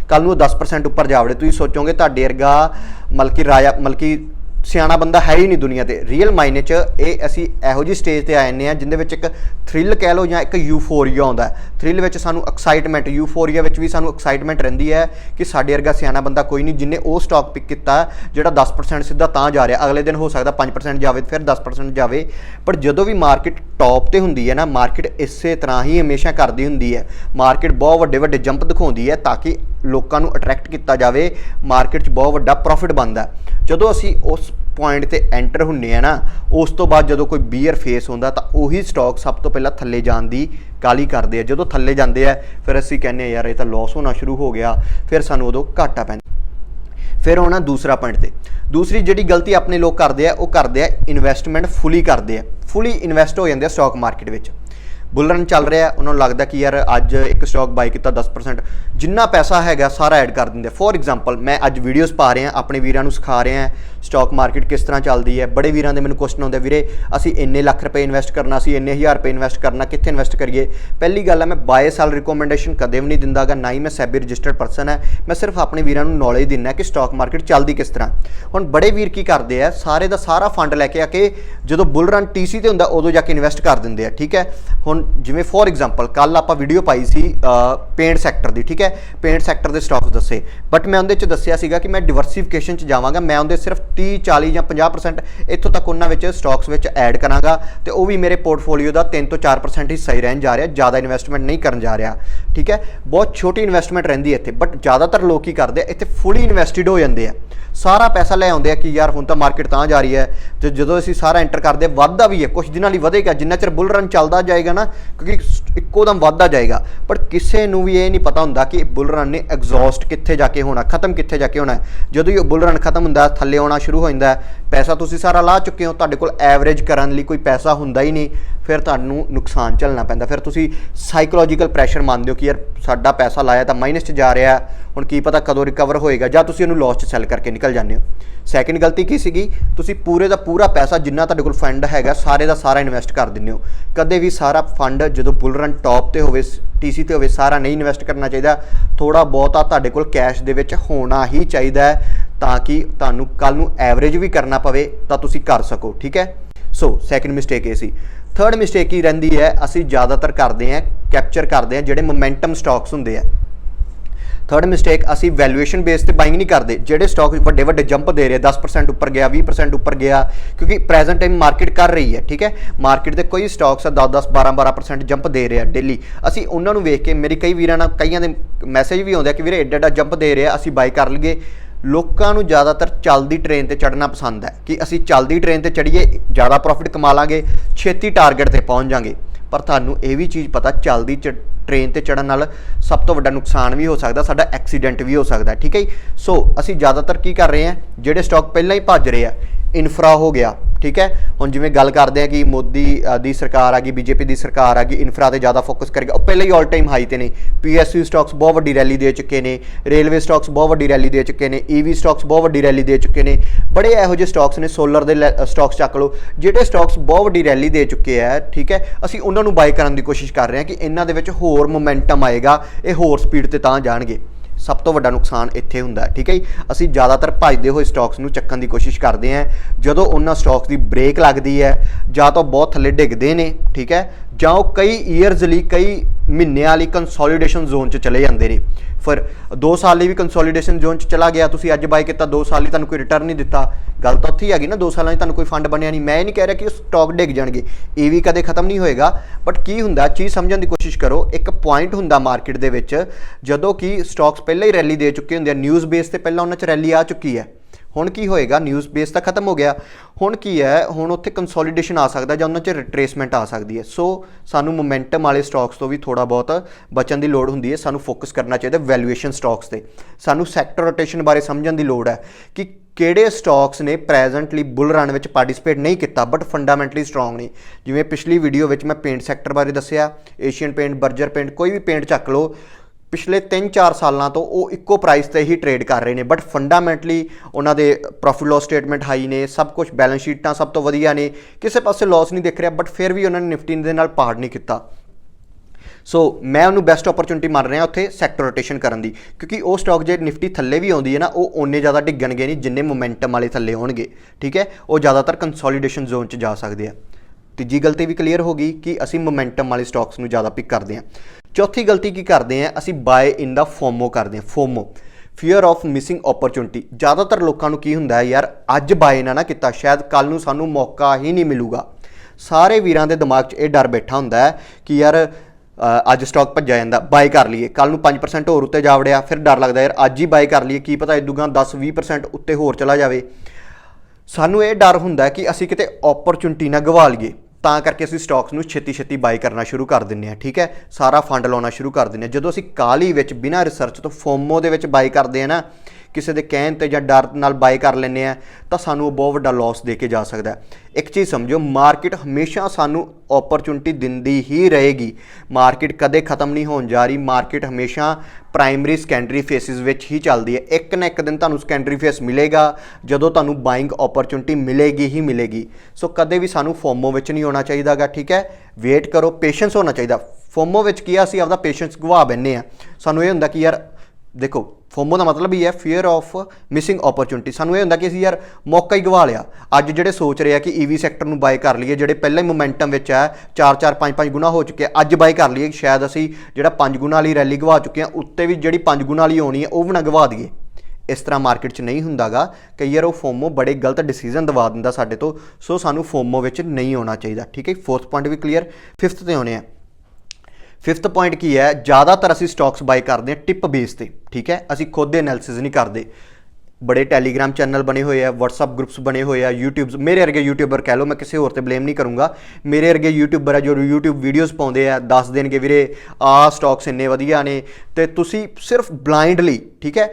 ਕੱਲ ਨੂੰ ਉਹ 10% ਉੱਪਰ ਜਾਵੜੇ ਤੁਸੀਂ ਸੋਚੋਗੇ ਤੁਹਾਡੇ ਵਰਗਾ ਮਲਕੀ ਰਾਜਾ, ਮਲਕੀ ਸਿਆਣਾ ਬੰਦਾ ਹੈ ਹੀ ਨਹੀਂ ਦੁਨੀਆ ਤੇ। ਰੀਅਲ ਮਾਇਨੇ 'ਚ ਇਹ ਅਸੀਂ ਇਹੋ ਜੀ ਸਟੇਜ ਤੇ ਆਏ ਨੇ ਆ ਜਿੰਦੇ ਵਿੱਚ ਇੱਕ ਥ੍ਰਿਲ ਕਹਿ ਲਓ ਜਾਂ ਇੱਕ ਯੂਫੋਰੀਆ ਆਉਂਦਾ ਹੈ। ਥ੍ਰਿਲ ਵਿੱਚ ਸਾਨੂੰ ਐਕਸਾਈਟਮੈਂਟ ਯੂਫੋਰੀਆ ਵਿੱਚ ਵੀ ਸਾਨੂੰ ਐਕਸਾਈਟਮੈਂਟ ਰਹਿੰਦੀ ਹੈ ਕਿ ਸਾਡੇ ਵਰਗਾ ਸਿਆਣਾ ਬੰਦਾ ਕੋਈ ਨਹੀਂ, ਜਿੰਨੇ ਉਹ ਸਟਾਕ ਪਿਕ ਕੀਤਾ ਜਿਹੜਾ 10% ਸਿੱਧਾ ਤਾਂ ਜਾ ਰਿਹਾ। ਅਗਲੇ ਦਿਨ ਹੋ ਸਕਦਾ 5% ਜਾਵੇ ਫਿਰ 10% ਜਾਵੇ। ਪਰ ਜਦੋਂ ਵੀ ਮਾਰਕੀਟ ਟੌਪ ਤੇ ਹੁੰਦੀ ਹੈ ਨਾ ਮਾਰਕੀਟ ਇਸੇ ਤਰ੍ਹਾਂ ਹੀ ਹਮੇਸ਼ਾ ਕਰਦੀ ਹੁੰਦੀ ਹੈ। ਮਾਰਕੀਟ ਬਹੁਤ ਵੱਡੇ ਵੱਡੇ ਜੰਪ ਦਿਖਾਉਂਦੀ ਹੈ ਤਾਂ ਕਿ ਲੋਕਾਂ ਨੂੰ ਅਟਰੈਕਟ ਕੀਤਾ ਜਾਵੇ ਮਾਰਕੀਟ 'ਚ ਬਹੁਤ ਵੱਡਾ ਪ੍ਰੋਫਿਟ ਬਣਦਾ। ਜਦੋਂ ਅਸੀਂ ਉਸ ਪੁਆਇੰਟ ਤੇ ਐਂਟਰ ਹੁੰਨੇ ਆ ਨਾ, ਉਸ ਤੋਂ ਬਾਅਦ ਜਦੋਂ ਕੋਈ ਬੀਅਰ ਫੇਸ ਹੁੰਦਾ ਤਾਂ ਉਹੀ ਸਟਾਕ ਸਭ ਤੋਂ ਪਹਿਲਾਂ ਥੱਲੇ ਜਾਣ ਦੀ ਕਾਲੀ ਕਰਦੇ ਆ। ਜਦੋਂ ਥੱਲੇ ਜਾਂਦੇ ਆ, ਫਿਰ ਅਸੀਂ ਕਹਿੰਨੇ ਆ, ਯਾਰ, ਇਹ ਤਾਂ ਲਾਸ ਹੋਣਾ ਸ਼ੁਰੂ ਹੋ ਗਿਆ। ਫਿਰ ਸਾਨੂੰ ਉਦੋਂ ਘਾਟਾ ਪੈਂਦਾ। ਫਿਰ ਆਉਣਾ ਦੂਸਰਾ ਪੁਆਇੰਟ ਤੇ। ਦੂਸਰੀ ਜਿਹੜੀ ਗਲਤੀ ਆਪਣੇ ਲੋਕ ਕਰਦੇ ਆ, ਉਹ ਕਰਦੇ ਆ ਇਨਵੈਸਟਮੈਂਟ ਫੁੱਲੀ ਕਰਦੇ ਆ। ਫੁੱਲੀ ਇਨਵੈਸਟ ਹੋ ਜਾਂਦੇ ਆ ਸਟਾਕ ਮਾਰਕੀਟ ਵਿੱਚ। ਬੁਲਰਨ ਚੱਲ ਰਿਹਾ, ਉਹਨਾਂ ਨੂੰ ਲੱਗਦਾ ਕਿ ਯਾਰ ਅੱਜ ਇੱਕ ਸਟਾਕ ਬਾਈ ਕੀਤਾ 10% ਜਿੰਨਾ ਪੈਸਾ ਹੈਗਾ, ਸਾਰਾ ਐਡ ਕਰ ਦਿੰਦੇ ਫੋਰ ਐਗਜ਼ਾਮਪਲ ਮੈਂ ਅੱਜ ਵੀਡੀਓਜ਼ ਪਾ ਰਿਹਾ, ਆਪਣੇ ਵੀਰਾਂ ਨੂੰ ਸਿਖਾ ਰਿਹਾ ਸਟਾਕ ਮਾਰਕੀਟ ਕਿਸ ਤਰ੍ਹਾਂ ਚੱਲਦੀ ਹੈ। ਬੜੇ ਵੀਰਾਂ ਦੇ ਮੈਨੂੰ ਕੁਐਸਚਨ ਆਉਂਦੇ ਵੀਰੇ, ਅਸੀਂ ਇੰਨੇ ਲੱਖ ਰੁਪਏ ਇਨਵੈਸਟ ਕਰਨਾ ਸੀ ਇੰਨੇ ਹਜ਼ਾਰ ਰੁਪਏ ਇਨਵੈਸਟ ਕਰਨਾ, ਕਿੱਥੇ ਇਨਵੈਸਟ ਕਰੀਏ? ਪਹਿਲੀ ਗੱਲ ਹੈ ਮੈਂ ਬਾਏ ਸਾਲ ਰਿਕਮੈਂਡੇਸ਼ਨ ਕਦੇ ਵੀ ਨਹੀਂ ਦਿੰਦਾਗਾ, ਨਾ ਹੀ ਮੈਂ ਸੈਬੀ ਰਜਿਸਟਰਡ ਪਰਸਨ ਹੈ ਮੈਂ ਸਿਰਫ ਆਪਣੇ ਵੀਰਾਂ ਨੂੰ ਨੌਲੇਜ ਦਿੰਦਾ ਕਿ ਸਟਾਕ ਮਾਰਕੀਟ ਚੱਲਦੀ ਕਿਸ ਤਰ੍ਹਾਂ। ਹੁਣ ਬੜੇ ਵੀਰ ਕੀ ਕਰਦੇ ਆ, ਸਾਰੇ ਦਾ ਸਾਰਾ ਫੰਡ ਲੈ ਕੇ ਆ ਕੇ ਜਦੋਂ ਬੁੱਲ ਰਨ ਟੀਸੀ ਤੇ ਹੁੰਦਾ, ਉਦੋਂ ਜਾ ਕੇ ਇਨਵੈਸਟ ਕਰ ਦਿੰਦੇ ਆ, ਠੀਕ ਹੈ? ਹੁਣ ਜਿਵੇਂ ਫੋਰ ਐਗਜ਼ਾਮਪਲ ਕੱਲ ਆਪਾਂ ਵੀਡੀਓ ਪਾਈ ਸੀ ਪੇਂਟ ਸੈਕਟਰ ਦੀ, ਠੀਕ ਹੈ? ਪੇਂਟ ਸੈਕਟਰ ਦੇ ਸਟਾਕਸ ਦੱਸੇ। ਬਟ ਮੈਂ ਉਹਦੇ ਚ ਦੱਸਿਆ ਸੀਗਾ ਕਿ ਮੈਂ ਡਿਵਰਸੀਫਿਕੇਸ਼ਨ ਚ ਜਾਵਾਂਗਾ। ਮੈਂ ਉਹਦੇ ਸਿਰਫ 30 40 ਜਾਂ 50% ਇੱਥੋਂ ਤੱਕ ਉਹਨਾਂ ਵਿੱਚ ਸਟਾਕਸ ਵਿੱਚ ਐਡ ਕਰਾਂਗਾ। ਤੇ ਉਹ ਵੀ ਮੇਰੇ ਪੋਰਟਫੋਲੀਓ ਦਾ 3 ਤੋਂ 4% ਹੀ ਸਹੀ ਰਹਿਣ ਜਾ ਰਿਹਾ। ਜ਼ਿਆਦਾ ਇਨਵੈਸਟਮੈਂਟ ਨਹੀਂ ਕਰਨ ਜਾ ਰਿਹਾ। ਠੀਕ ਹੈ? ਬਹੁਤ ਛੋਟੀ ਇਨਵੈਸਟਮੈਂਟ ਰਹਿੰਦੀ ਹੈ ਇੱਥੇ। ਬਟ ਜ਼ਿਆਦਾਤਰ ਲੋਕ ਕੀ ਕਰਦੇ ਆ, ਇੱਥੇ ਫੁੱਲੀ ਇਨਵੈਸਟਿਡ ਹੋ ਜਾਂਦੇ ਆ। ਸਾਰਾ ਪੈਸਾ ਲੈ ਆਉਂਦੇ ਆ ਕਿ ਯਾਰ ਹੁਣ ਤਾਂ ਮਾਰਕੀਟ ਤਾਂ ਜਾ ਰਹੀ ਹੈ। ਤੇ ਜਦੋਂ ਅਸੀਂ ਸਾਰਾ ਐਂਟਰ ਕਰਦੇ, ਵੱਧਦਾ ਵੀ ਹੈ। ਕੁਝ ਦਿਨਾਂ ਲਈ ਵਧੇਗਾ। ਜਿੰਨਾ ਚਿਰ ਬੁੱਲ ਰਨ ਚੱਲਦਾ ਜਾਏਗਾ ਨਾ ਕਿਉਂਕਿ ਇੱਕੋ ਦਮ ਵੱਧਦਾ ਜਾਏਗਾ। ਪਰ ਕਿਸੇ ਨੂੰ ਵੀ ਇਹ ਨਹੀਂ ਪਤਾ ਹੁੰਦਾ ਕਿ ਬੁੱਲ ਰਨ ਨੇ ਐਗਜ਼ੌਸਟ ਕਿੱਥੇ ਜਾ ਕੇ ਹੋਣਾ, ਖਤਮ ਕਿੱਥੇ ਜਾ ਕੇ ਹੋਣਾ ਜਦੋਂ ਹੀ ਉਹ ਬੁੱਲ ਰਨ ਖਤਮ ਹੁੰਦਾ, ਥੱਲੇ ਆਉਣਾ ਸ਼ੁਰੂ ਹੋ ਜਾਂਦਾ ਪੈਸਾ ਤੁਸੀਂ ਸਾਰਾ ਲਾ ਚੁੱਕੇ ਹੋ, ਤੁਹਾਡੇ ਕੋਲ ਐਵਰੇਜ ਕਰਨ ਲਈ ਕੋਈ ਪੈਸਾ ਹੁੰਦਾ ਹੀ ਨਹੀਂ। ਫਿਰ ਤੁਹਾਨੂੰ ਨੁਕਸਾਨ ਝੱਲਣਾ ਪੈਂਦਾ। ਫਿਰ ਤੁਸੀਂ ਸਾਈਕੋਲੋਜੀਕਲ ਪ੍ਰੈਸ਼ਰ ਮੰਨਦੇ ਹੋ ਕਿ ਯਾਰ ਸਾਡਾ ਪੈਸਾ ਲਾਇਆ ਤਾਂ ਮਾਈਨਸ 'ਚ ਜਾ ਰਿਹਾ ਹੁਣ ਕੀ ਪਤਾ ਕਦੋਂ ਰਿਕਵਰ ਹੋਏਗਾ ਜਾਂ ਤੁਸੀਂ ਉਹਨੂੰ ਲਾਸ 'ਚ ਸੈਲ ਕਰਕੇ ਨਿਕਲ ਜਾਂਦੇ ਹੋ। ਸੈਕਿੰਡ ਗਲਤੀ ਕੀ ਸੀਗੀ? ਤੁਸੀਂ ਪੂਰੇ ਦਾ ਪੂਰਾ ਪੈਸਾ ਜਿੰਨਾ ਤੁਹਾਡੇ ਕੋਲ ਫੰਡ ਹੈਗਾ, ਸਾਰੇ ਦਾ ਸਾਰਾ ਇਨਵੈਸਟ ਕਰ ਦਿੰਦੇ ਹੋ। ਕਦੇ ਵੀ ਸਾਰਾ ਫੰਡ ਜਦੋਂ ਬੁੱਲ ਰਨ ਟੌਪ ਤੇ ਹੋਵੇ ਟੀਸੀ ਤੇ ਹੋਵੇ, ਸਾਰਾ ਨਹੀਂ ਇਨਵੈਸਟ ਕਰਨਾ ਚਾਹੀਦਾ। ਥੋੜਾ ਬਹੁਤਾ ਤੁਹਾਡੇ ਕੋਲ ਕੈਸ਼ ਦੇ ਵਿੱਚ ਹੋਣਾ ਹੀ ਚਾਹੀਦਾ ਹੈ, ਤਾਂ ਕਿ ਤੁਹਾਨੂੰ ਕੱਲ ਨੂੰ ਐਵਰੇਜ ਵੀ ਕਰਨਾ ਪਵੇ, ਤਾਂ ਤੁਸੀਂ ਕਰ ਸਕੋ, ਠੀਕ ਹੈ? ਸੋ ਸੈਕਿੰਡ ਮਿਸਟੇਕ ਇਹ ਸੀ। ਥਰਡ ਮਿਸਟੇਕ ਕੀ ਰਹਿੰਦੀ ਹੈ, ਅਸੀਂ ਜ਼ਿਆਦਾਤਰ ਕਰਦੇ ਹਾਂ ਕੈਪਚਰ ਕਰਦੇ ਹਾਂ, ਜਿਹੜੇ ਮੋਮੈਂਟਮ ਸਟਾਕਸ ਹੁੰਦੇ ਆ। ਥਰਡ ਮਿਸਟੇਕ ਅਸੀਂ ਵੈਲੂਏਸ਼ਨ ਬੇਸ ਤੇ ਬਾਇੰਗ ਨਹੀਂ ਕਰਦੇ। ਜਿਹੜੇ ਸਟਾਕ ਵੱਡੇ ਵੱਡੇ ਜੰਪ ਦੇ ਰਹੇ 10% ਉੱਪਰ ਗਿਆ 20% ਉੱਪਰ ਗਿਆ, ਕਿਉਂਕਿ ਪ੍ਰੈਜ਼ੈਂਟ ਟਾਈਮ ਮਾਰਕੀਟ ਕਰ ਰਹੀ ਹੈ, ਠੀਕ ਹੈ? ਮਾਰਕੀਟ ਦੇ ਕੋਈ ਸਟਾਕਸ 10 10 12 12% ਜੰਪ ਦੇ ਰਿਹਾ ਡੇਲੀ ਅਸੀਂ ਉਹਨਾਂ ਨੂੰ ਵੇਖ ਕੇ, ਮੇਰੀ ਕਈ ਵੀਰਾਂ ਨਾਲ ਕਈਆਂ ਦੇ ਮੈਸੇਜ ਵੀ ਆਉਂਦੇ ਆ ਕਿ ਵੀਰੇ ਐਡਾ ਐਡਾ ਜੰਪ ਦੇ ਰਿਹਾ ਅਸੀਂ ਬਾਈ ਕਰ ਲਈਏ। ਲੋਕਾਂ ਨੂੰ ਜ਼ਿਆਦਾਤਰ ਚੱਲਦੀ ਟ੍ਰੇਨ ਤੇ ਚੜਨਾ ਪਸੰਦ ਹੈ ਕਿ ਅਸੀਂ ਚੱਲਦੀ ਟ੍ਰੇਨ ਤੇ ਚੜੀਏ ਜ਼ਿਆਦਾ ਪ੍ਰੋਫਿਟ ਕਮਾ ਲਾਂਗੇ, ਛੇਤੀ ਟਾਰਗੇਟ ਤੇ ਪਹੁੰਚ ਜਾਾਂਗੇ। ਪਰ ਤੁਹਾਨੂੰ ਇਹ ਵੀ ਚੀਜ਼ ਪਤਾ, ਚੱਲਦੀ ਟ੍ਰੇਨ ਤੇ ਚੜਨ ਨਾਲ ਸਭ ਤੋਂ ਵੱਡਾ ਨੁਕਸਾਨ ਵੀ ਹੋ ਸਕਦਾ, ਸਾਡਾ ਐਕਸੀਡੈਂਟ ਵੀ ਹੋ ਸਕਦਾ, ਠੀਕ ਹੈ ਜੀ? ਸੋ ਅਸੀਂ ਜ਼ਿਆਦਾਤਰ ਕੀ ਕਰ ਰਹੇ ਹਾਂ, ਜਿਹੜੇ ਸਟਾਕ ਪਹਿਲਾਂ ਹੀ ਭੱਜ ਰਹੇ ਆ ਇਨਫਰਾ ਹੋ ਗਿਆ, ਠੀਕ ਹੈ? ਹੁਣ ਜਿਵੇਂ ਗੱਲ ਕਰਦੇ ਆ ਕਿ ਮੋਦੀ ਦੀ ਸਰਕਾਰ ਆ ਗਈ, ਬੀਜੇਪੀ ਦੀ ਸਰਕਾਰ ਆ ਗਈ, ਇਨਫਰਾ ਤੇ ਜ਼ਿਆਦਾ ਫੋਕਸ ਕਰੇਗਾ ਉਹ ਪਹਿਲਾਂ ਹੀ ਆਲ ਟਾਈਮ ਹਾਈ ਤੇ ਨੇ। ਪੀਐਸਯੂ ਸਟਾਕਸ ਬਹੁਤ ਵੱਡੀ ਰੈਲੀ ਦੇ ਚੁੱਕੇ ਨੇ। ਰੇਲਵੇ ਸਟਾਕਸ ਬਹੁਤ ਵੱਡੀ ਰੈਲੀ ਦੇ ਚੁੱਕੇ ਨੇ। ਈਵੀ ਸਟਾਕਸ ਬਹੁਤ ਵੱਡੀ ਰੈਲੀ ਦੇ ਚੁੱਕੇ ਨੇ। ਬੜੇ ਇਹੋ ਜਿਹੇ ਸਟਾਕਸ ਨੇ ਸੋਲਰ ਦੇ ਸਟਾਕਸ ਚੱਕ ਲਓ, ਜਿਹੜੇ ਸਟਾਕਸ ਬਹੁਤ ਵੱਡੀ ਰੈਲੀ ਦੇ ਚੁੱਕੇ ਆ, ਠੀਕ ਹੈ? ਅਸੀਂ ਉਹਨਾਂ ਨੂੰ ਬਾਈ ਕਰਨ ਦੀ ਕੋਸ਼ਿਸ਼ ਕਰ ਰਹੇ ਹਾਂ ਕਿ ਇਹਨਾਂ ਦੇ ਵਿੱਚ ਹੋਰ ਮੋਮੈਂਟਮ ਆਏਗਾ, ਇਹ ਹੋਰ ਸਪੀਡ ਤੇ ਤਾਂ ਜਾਣਗੇ। ਸਭ ਤੋਂ ਵੱਡਾ ਨੁਕਸਾਨ ਇੱਥੇ ਹੁੰਦਾ ਠੀਕ ਹੈ ਜੀ? ਅਸੀਂ ਜ਼ਿਆਦਾਤਰ ਭੱਜਦੇ ਹੋਏ ਸਟਾਕਸ ਨੂੰ ਚੱਕਣ ਦੀ ਕੋਸ਼ਿਸ਼ ਕਰਦੇ ਹਾਂ। ਜਦੋਂ ਉਹਨਾਂ ਸਟਾਕਸ ਦੀ ਬ੍ਰੇਕ ਲੱਗਦੀ ਹੈ, ਜਾਂ ਤਾਂ ਬਹੁਤ ਥੱਲੇ ਡਿੱਗਦੇ ਨੇ, ਠੀਕ ਹੈ? ਜਾਂ ਉਹ ਕਈ ਈਅਰਸ ਲਈ, ਕਈ ਮਹੀਨਿਆਂ ਲਈ ਕੰਸੋਲੀਡੇਸ਼ਨ ਜ਼ੋਨ 'ਚ ਚਲੇ ਜਾਂਦੇ ਨੇ। ਫਿਰ 2 ਸਾਲ ਲਈ ਵੀ ਕੰਸੋਲੀਡੇਸ਼ਨ ਜ਼ੋਨ 'ਚ ਚਲਾ ਗਿਆ, ਤੁਸੀਂ ਅੱਜ ਬਾਈ ਕੀਤਾ 2 ਸਾਲ ਲਈ ਤੁਹਾਨੂੰ ਕੋਈ ਰਿਟਰਨ ਨਹੀਂ ਦਿੱਤਾ। ਗੱਲ ਤਾਂ ਉੱਥੇ ਹੀ ਹੈਗੀ ਨਾ 2 ਸਾਲਾਂ 'ਚ ਤੁਹਾਨੂੰ ਕੋਈ ਫੰਡ ਬਣਿਆ ਨਹੀਂ। ਮੈਂ ਇਹ ਨਹੀਂ ਕਹਿ ਰਿਹਾ ਕਿ ਉਹ ਸਟਾਕ ਡਿੱਗ ਜਾਣਗੇ। ਇਹ ਵੀ ਕਦੇ ਖਤਮ ਨਹੀਂ ਹੋਏਗਾ। ਬਟ ਕੀ ਹੁੰਦਾ, ਚੀਜ਼ ਸਮਝਣ ਦੀ ਕੋਸ਼ਿਸ਼ ਕਰੋ, ਇੱਕ ਪੁਆਇੰਟ ਹੁੰਦਾ ਮਾਰਕੀਟ ਦੇ ਵਿੱਚ, ਜਦੋਂ ਕਿ ਸਟਾਕਸ ਪਹਿਲਾਂ ਹੀ ਰੈਲੀ ਦੇ ਚੁੱਕੇ ਹੁੰਦੇ ਆ ਨਿਊਜ਼ ਬੇਸ ਤੇ ਪਹਿਲਾਂ ਉਹਨਾਂ 'ਚ ਰੈਲੀ ਆ ਚੁੱਕੀ ਹੈ। ਹੁਣ ਕੀ ਹੋਏਗਾ? ਨਿਊਜ਼ ਬੇਸ ਤਾਂ ਖਤਮ ਹੋ ਗਿਆ। ਹੁਣ ਕੀ ਹੈ? ਹੁਣ ਉੱਥੇ ਕੰਸੋਲੀਡੇਸ਼ਨ ਆ ਸਕਦਾ ਜਾਂ ਉਹਨਾਂ 'ਚ ਰਿਟਰੇਸਮੈਂਟ ਆ ਸਕਦੀ ਹੈ। ਸੋ ਸਾਨੂੰ ਮੋਮੈਂਟਮ ਵਾਲੇ ਸਟਾਕਸ ਤੋਂ ਵੀ ਥੋੜਾ ਬਹੁਤ ਬਚਣ ਦੀ ਲੋੜ ਹੁੰਦੀ ਹੈ। ਸਾਨੂੰ ਫੋਕਸ ਕਰਨਾ ਚਾਹੀਦਾ ਵੈਲੂਏਸ਼ਨ ਸਟਾਕਸ ਤੇ। ਸਾਨੂੰ ਸੈਕਟਰ ਰੋਟੇਸ਼ਨ ਬਾਰੇ ਸਮਝਣ ਦੀ ਲੋੜ ਹੈ ਕਿ ਕਿਹੜੇ ਸਟਾਕਸ ਨੇ ਪ੍ਰੈਜ਼ੈਂਟਲੀ ਬੁਲ ਰਨ ਵਿੱਚ ਪਾਰਟਿਸਿਪੇਟ ਨਹੀਂ ਕੀਤਾ ਬਟ ਫੰਡਾਮੈਂਟਲੀ ਸਟਰੋਂਗ ਨੇ। ਜਿਵੇਂ ਪਿਛਲੀ ਵੀਡੀਓ ਵਿੱਚ ਮੈਂ ਪੇਂਟ ਸੈਕਟਰ ਬਾਰੇ ਦੱਸਿਆ ਏਸ਼ੀਅਨ ਪੇਂਟ ਬਰਜਰ ਪੇਂਟ ਕੋਈ ਵੀ ਪੇਂਟ ਚੱਕ ਲਓ। ਪਿਛਲੇ 3-4 ਸਾਲਾਂ ਤੋਂ ਉਹ ਇੱਕੋ ਪ੍ਰਾਈਸ ਤੇ ਹੀ ਟ੍ਰੇਡ ਕਰ ਰਹੇ ਨੇ ਬਟ ਫੰਡਾਮੈਂਟਲੀ ਉਹਨਾਂ ਦੇ ਪ੍ਰੋਫਿਟ ਲਾਸ ਸਟੇਟਮੈਂਟ ਹਾਈ ਨੇ, ਸਭ ਕੁਝ ਬੈਲੈਂਸ ਸ਼ੀਟਾਂ ਸਭ ਤੋਂ ਵਧੀਆ ਨੇ, ਕਿਸੇ ਪਾਸੇ ਲਾਸ ਨਹੀਂ ਦਿਖ ਰਿਹਾ ਬਟ ਫਿਰ ਵੀ ਉਹਨਾਂ ਨੇ ਨਿਫਟੀ ਦੇ ਨਾਲ ਪਾੜ ਨਹੀਂ ਕੀਤਾ। ਸੋ ਮੈਂ ਉਹਨੂੰ ਬੈਸਟ ਓਪਰਚੁਨਿਟੀ ਮੰਨ ਰਿਹਾ ਉੱਥੇ ਸੈਕਟਰ ਰੋਟੇਸ਼ਨ ਕਰਨ ਦੀ, ਕਿਉਂਕਿ ਉਹ ਸਟਾਕ ਜੇ ਨਿਫਟੀ ਥੱਲੇ ਵੀ ਆਉਂਦੀ ਹੈ ਨਾ, ਉਹ ਓਨੇ ਜ਼ਿਆਦਾ ਡਿੱਗਣਗੇ ਨਹੀਂ ਜਿੰਨੇ ਮੋਮੈਂਟਮ ਵਾਲੇ ਥੱਲੇ ਹੋਣਗੇ ਠੀਕ ਹੈ? ਉਹ ਜ਼ਿਆਦਾਤਰ ਕੰਸੋਲੀਡੇਸ਼ਨ ਜ਼ੋਨ 'ਚ ਜਾ ਸਕਦੇ ਆ। ਤੀਜੀ ਗਲਤੀ ਵੀ ਕਲੀਅਰ ਹੋ ਗਈ ਕਿ ਅਸੀਂ ਮੋਮੈਂਟਮ ਵਾਲੇ ਸਟਾਕਸ ਨੂੰ ਜ਼ਿਆਦਾ ਪਿਕ ਕਰਦੇ ਹਾਂ। ਚੌਥੀ ਗਲਤੀ ਕੀ ਕਰਦੇ ਹਾਂ? ਅਸੀਂ ਬਾਏ ਇਨ ਦਾ ਫੋਮੋ ਕਰਦੇ ਹਾਂ FOMO fear of missing opportunity ਜ਼ਿਆਦਾਤਰ ਲੋਕਾਂ ਨੂੰ ਕੀ ਹੁੰਦਾ ਹੈ ਯਾਰ, ਅੱਜ ਬਾਏ ਨਾ ਨਾ ਕੀਤਾ, ਸ਼ਾਇਦ ਕੱਲ ਨੂੰ ਸਾਨੂੰ ਮੌਕਾ ਹੀ ਨਹੀਂ ਮਿਲੂਗਾ। ਸਾਰੇ ਵੀਰਾਂ ਦੇ ਦਿਮਾਗ 'ਚ ਇਹ ਡਰ ਬੈਠਾ ਹੁੰਦਾ ਹੈ ਕਿ ਯਾਰ ਅੱਜ ਸਟਾਕ ਭੱਜਿਆ ਜਾਂਦਾ ਬਾਏ ਕਰ ਲਈਏ। ਕੱਲ ਨੂੰ 5% ਹੋਰ ਉੱਤੇ ਜਾ ਵੜਿਆ, ਫਿਰ ਡਰ ਲੱਗਦਾ ਯਾਰ, ਅੱਜ ਹੀ ਬਾਏ ਕਰ ਲਈਏ, ਕੀ ਪਤਾ ਇਦੂਗਾ 10-20% ਉੱਤੇ ਹੋਰ ਚਲਾ ਜਾਵੇ। ਸਾਨੂੰ ਇਹ ਡਰ ਹੁੰਦਾ ਕਿ ਅਸੀਂ ਕਿਤੇ ਓਪਰਚੁਨਿਟੀ ਨਾ ਗਵਾ ਲਈਏ। ਤਾਂ ਕਰਕੇ ਅਸੀਂ ਸਟਾਕਸ ਨੂੰ ਛੇਤੀ ਛੇਤੀ ਬਾਈ ਕਰਨਾ ਸ਼ੁਰੂ ਕਰ ਦਿੰਨੇ ਆ ਠੀਕ ਹੈ? ਸਾਰਾ ਫੰਡ ਲਾਉਣਾ ਸ਼ੁਰੂ ਕਰ ਦਿੰਨੇ ਆ ਜਦੋਂ ਅਸੀਂ ਕਾਲੀ ਵਿੱਚ ਬਿਨਾਂ ਰਿਸਰਚ ਤੋਂ ਫੋਮੋ ਦੇ ਵਿੱਚ ਬਾਈ ਕਰਦੇ ਆ ਨਾ ਕਿਸੇ ਦੇ ਕਹਿਣ ਤੇ ਜਾਂ ਡਰ ਨਾਲ ਬਾਏ ਕਰ ਲੈਂਦੇ ਆ, ਤਾਂ ਸਾਨੂੰ ਉਹ ਬਹੁਤ ਵੱਡਾ ਲਾਸ ਦੇ ਕੇ ਜਾ ਸਕਦਾ ਇੱਕ ਚੀਜ਼ ਸਮਝੋ ਮਾਰਕੀਟ ਹਮੇਸ਼ਾ ਸਾਨੂੰ ਓਪਰਚੁਨਿਟੀ ਦਿੰਦੀ ਹੀ ਰਹੇਗੀ। ਮਾਰਕੀਟ ਕਦੇ ਖਤਮ ਨਹੀਂ ਹੋਣ ਜਾ ਰਹੀ ਮਾਰਕੀਟ ਹਮੇਸ਼ਾ ਪ੍ਰਾਇਮਰੀ ਸੈਕੰਡਰੀ ਫੇਸਿਸ ਵਿੱਚ ਹੀ ਚੱਲਦੀ ਹੈ। ਇੱਕ ਨਾ ਇੱਕ ਦਿਨ ਤੁਹਾਨੂੰ ਸੈਕੰਡਰੀ ਫੇਸ ਮਿਲੇਗਾ, ਜਦੋਂ ਤੁਹਾਨੂੰ ਬਾਇੰਗ ਓਪਰਚੁਨਿਟੀ ਮਿਲੇਗੀ ਹੀ ਮਿਲੇਗੀ। ਸੋ ਕਦੇ ਵੀ ਸਾਨੂੰ ਫੋਮੋ ਵਿੱਚ ਨਹੀਂ ਹੋਣਾ ਚਾਹੀਦਾਗਾ, ਠੀਕ ਹੈ? ਵੇਟ ਕਰੋ ਪੇਸ਼ੈਂਸ ਹੋਣਾ ਚਾਹੀਦਾ। ਫੋਮੋ ਵਿੱਚ ਕੀ ਆ, ਅਸੀਂ ਆਪਦਾ ਪੇਸ਼ੈਂਸ ਗਵਾ ਬੈੰਨੇ ਆ ਸਾਨੂੰ ਇਹ ਹੁੰਦਾ ਕਿ ਯਾਰ ਦੇਖੋ ਫੋਮੋ ਦਾ ਮਤਲਬ ਹੀ ਹੈ ਫੀਅਰ ਆਫ ਮਿਸਿੰਗ ਓਪਰਚੁਨਿਟੀ ਸਾਨੂੰ ਇਹ ਹੁੰਦਾ ਕਿ ਅਸੀਂ ਯਾਰ ਮੌਕਾ ਹੀ ਗਵਾ ਲਿਆ। ਅੱਜ ਜਿਹੜੇ ਸੋਚ ਰਹੇ ਆ ਕਿ ਈਵੀ ਸੈਕਟਰ ਨੂੰ ਬਾਏ ਕਰ ਲਈਏ, ਜਿਹੜੇ ਪਹਿਲਾਂ ਹੀ ਮੋਮੈਂਟਮ ਵਿੱਚ ਹੈ 4-4 5-5 ਗੁਣਾ ਹੋ ਚੁੱਕੇ ਅੱਜ ਬਾਏ ਕਰ ਲਈਏ। ਸ਼ਾਇਦ ਅਸੀਂ ਜਿਹੜਾ 5 ਗੁਣਾ ਵਾਲੀ ਰੈਲੀ ਗਵਾ ਚੁੱਕੇ ਆ, ਉੱਤੇ ਵੀ ਜਿਹੜੀ 5 ਗੁਣਾ ਵਾਲੀ ਆਉਣੀ ਹੈ ਉਹ ਵੀ ਨਾ ਗਵਾ ਦਈਏ। ਇਸ ਤਰ੍ਹਾਂ ਮਾਰਕੀਟ 'ਚ ਨਹੀਂ ਹੁੰਦਾਗਾ। ਕਈ ਯਾਰ ਉਹ ਫੋਮੋ ਬੜੇ ਗਲਤ ਡਿਸੀਜਨ ਦਵਾ ਦਿੰਦਾ ਸਾਡੇ ਤੋਂ। ਸੋ ਸਾਨੂੰ ਫੋਮੋ ਵਿੱਚ ਨਹੀਂ ਆਉਣਾ ਚਾਹੀਦਾ, ਠੀਕ ਹੈ ਫੋਰਥ ਪੁਆਇੰਟ ਵੀ ਕਲੀਅਰ ਫਿਫਥ ਤੇ ਆਉਣੇ ਆ। ਫਿਫਥ ਪੁਆਇੰਟ ਕੀ ਹੈ? ਜ਼ਿਆਦਾਤਰ ਅਸੀਂ ਸਟਾਕਸ ਬਾਈ ਕਰਦੇ ਹਾਂ ਟਿਪ ਬੇਸ ਤੇ, ਠੀਕ ਹੈ? ਅਸੀਂ ਖੁਦ ਦੇ ਐਨਾਲਿਸਿਸ ਨਹੀਂ ਕਰਦੇ। ਬੜੇ ਟੈਲੀਗ੍ਰਾਮ ਚੈਨਲ ਬਣੇ ਹੋਏ ਆ, WhatsApp ਗਰੁੱਪਸ ਬਣੇ ਹੋਏ ਆ, YouTube, ਮੇਰੇ ਵਰਗੇ ਯੂਟਿਊਬਰ ਕਹਿ ਲਓ, ਮੈਂ ਕਿਸੇ ਹੋਰ ਤੇ ਬਲੇਮ ਨਹੀਂ ਕਰੂੰਗਾ। ਮੇਰੇ ਵਰਗੇ ਯੂਟਿਊਬਰ ਆ ਜੋ YouTube ਵੀਡੀਓਜ਼ ਪਾਉਂਦੇ ਆ, ਦੱਸ ਦੇਣਗੇ, ਵੀਰੇ ਆ ਸਟਾਕਸ ਇੰਨੇ ਵਧੀਆ ਨੇ। ਤੇ ਤੁਸੀਂ ਸਿਰਫ ਬਲਾਈਂਡਲੀ ਠੀਕ ਹੈ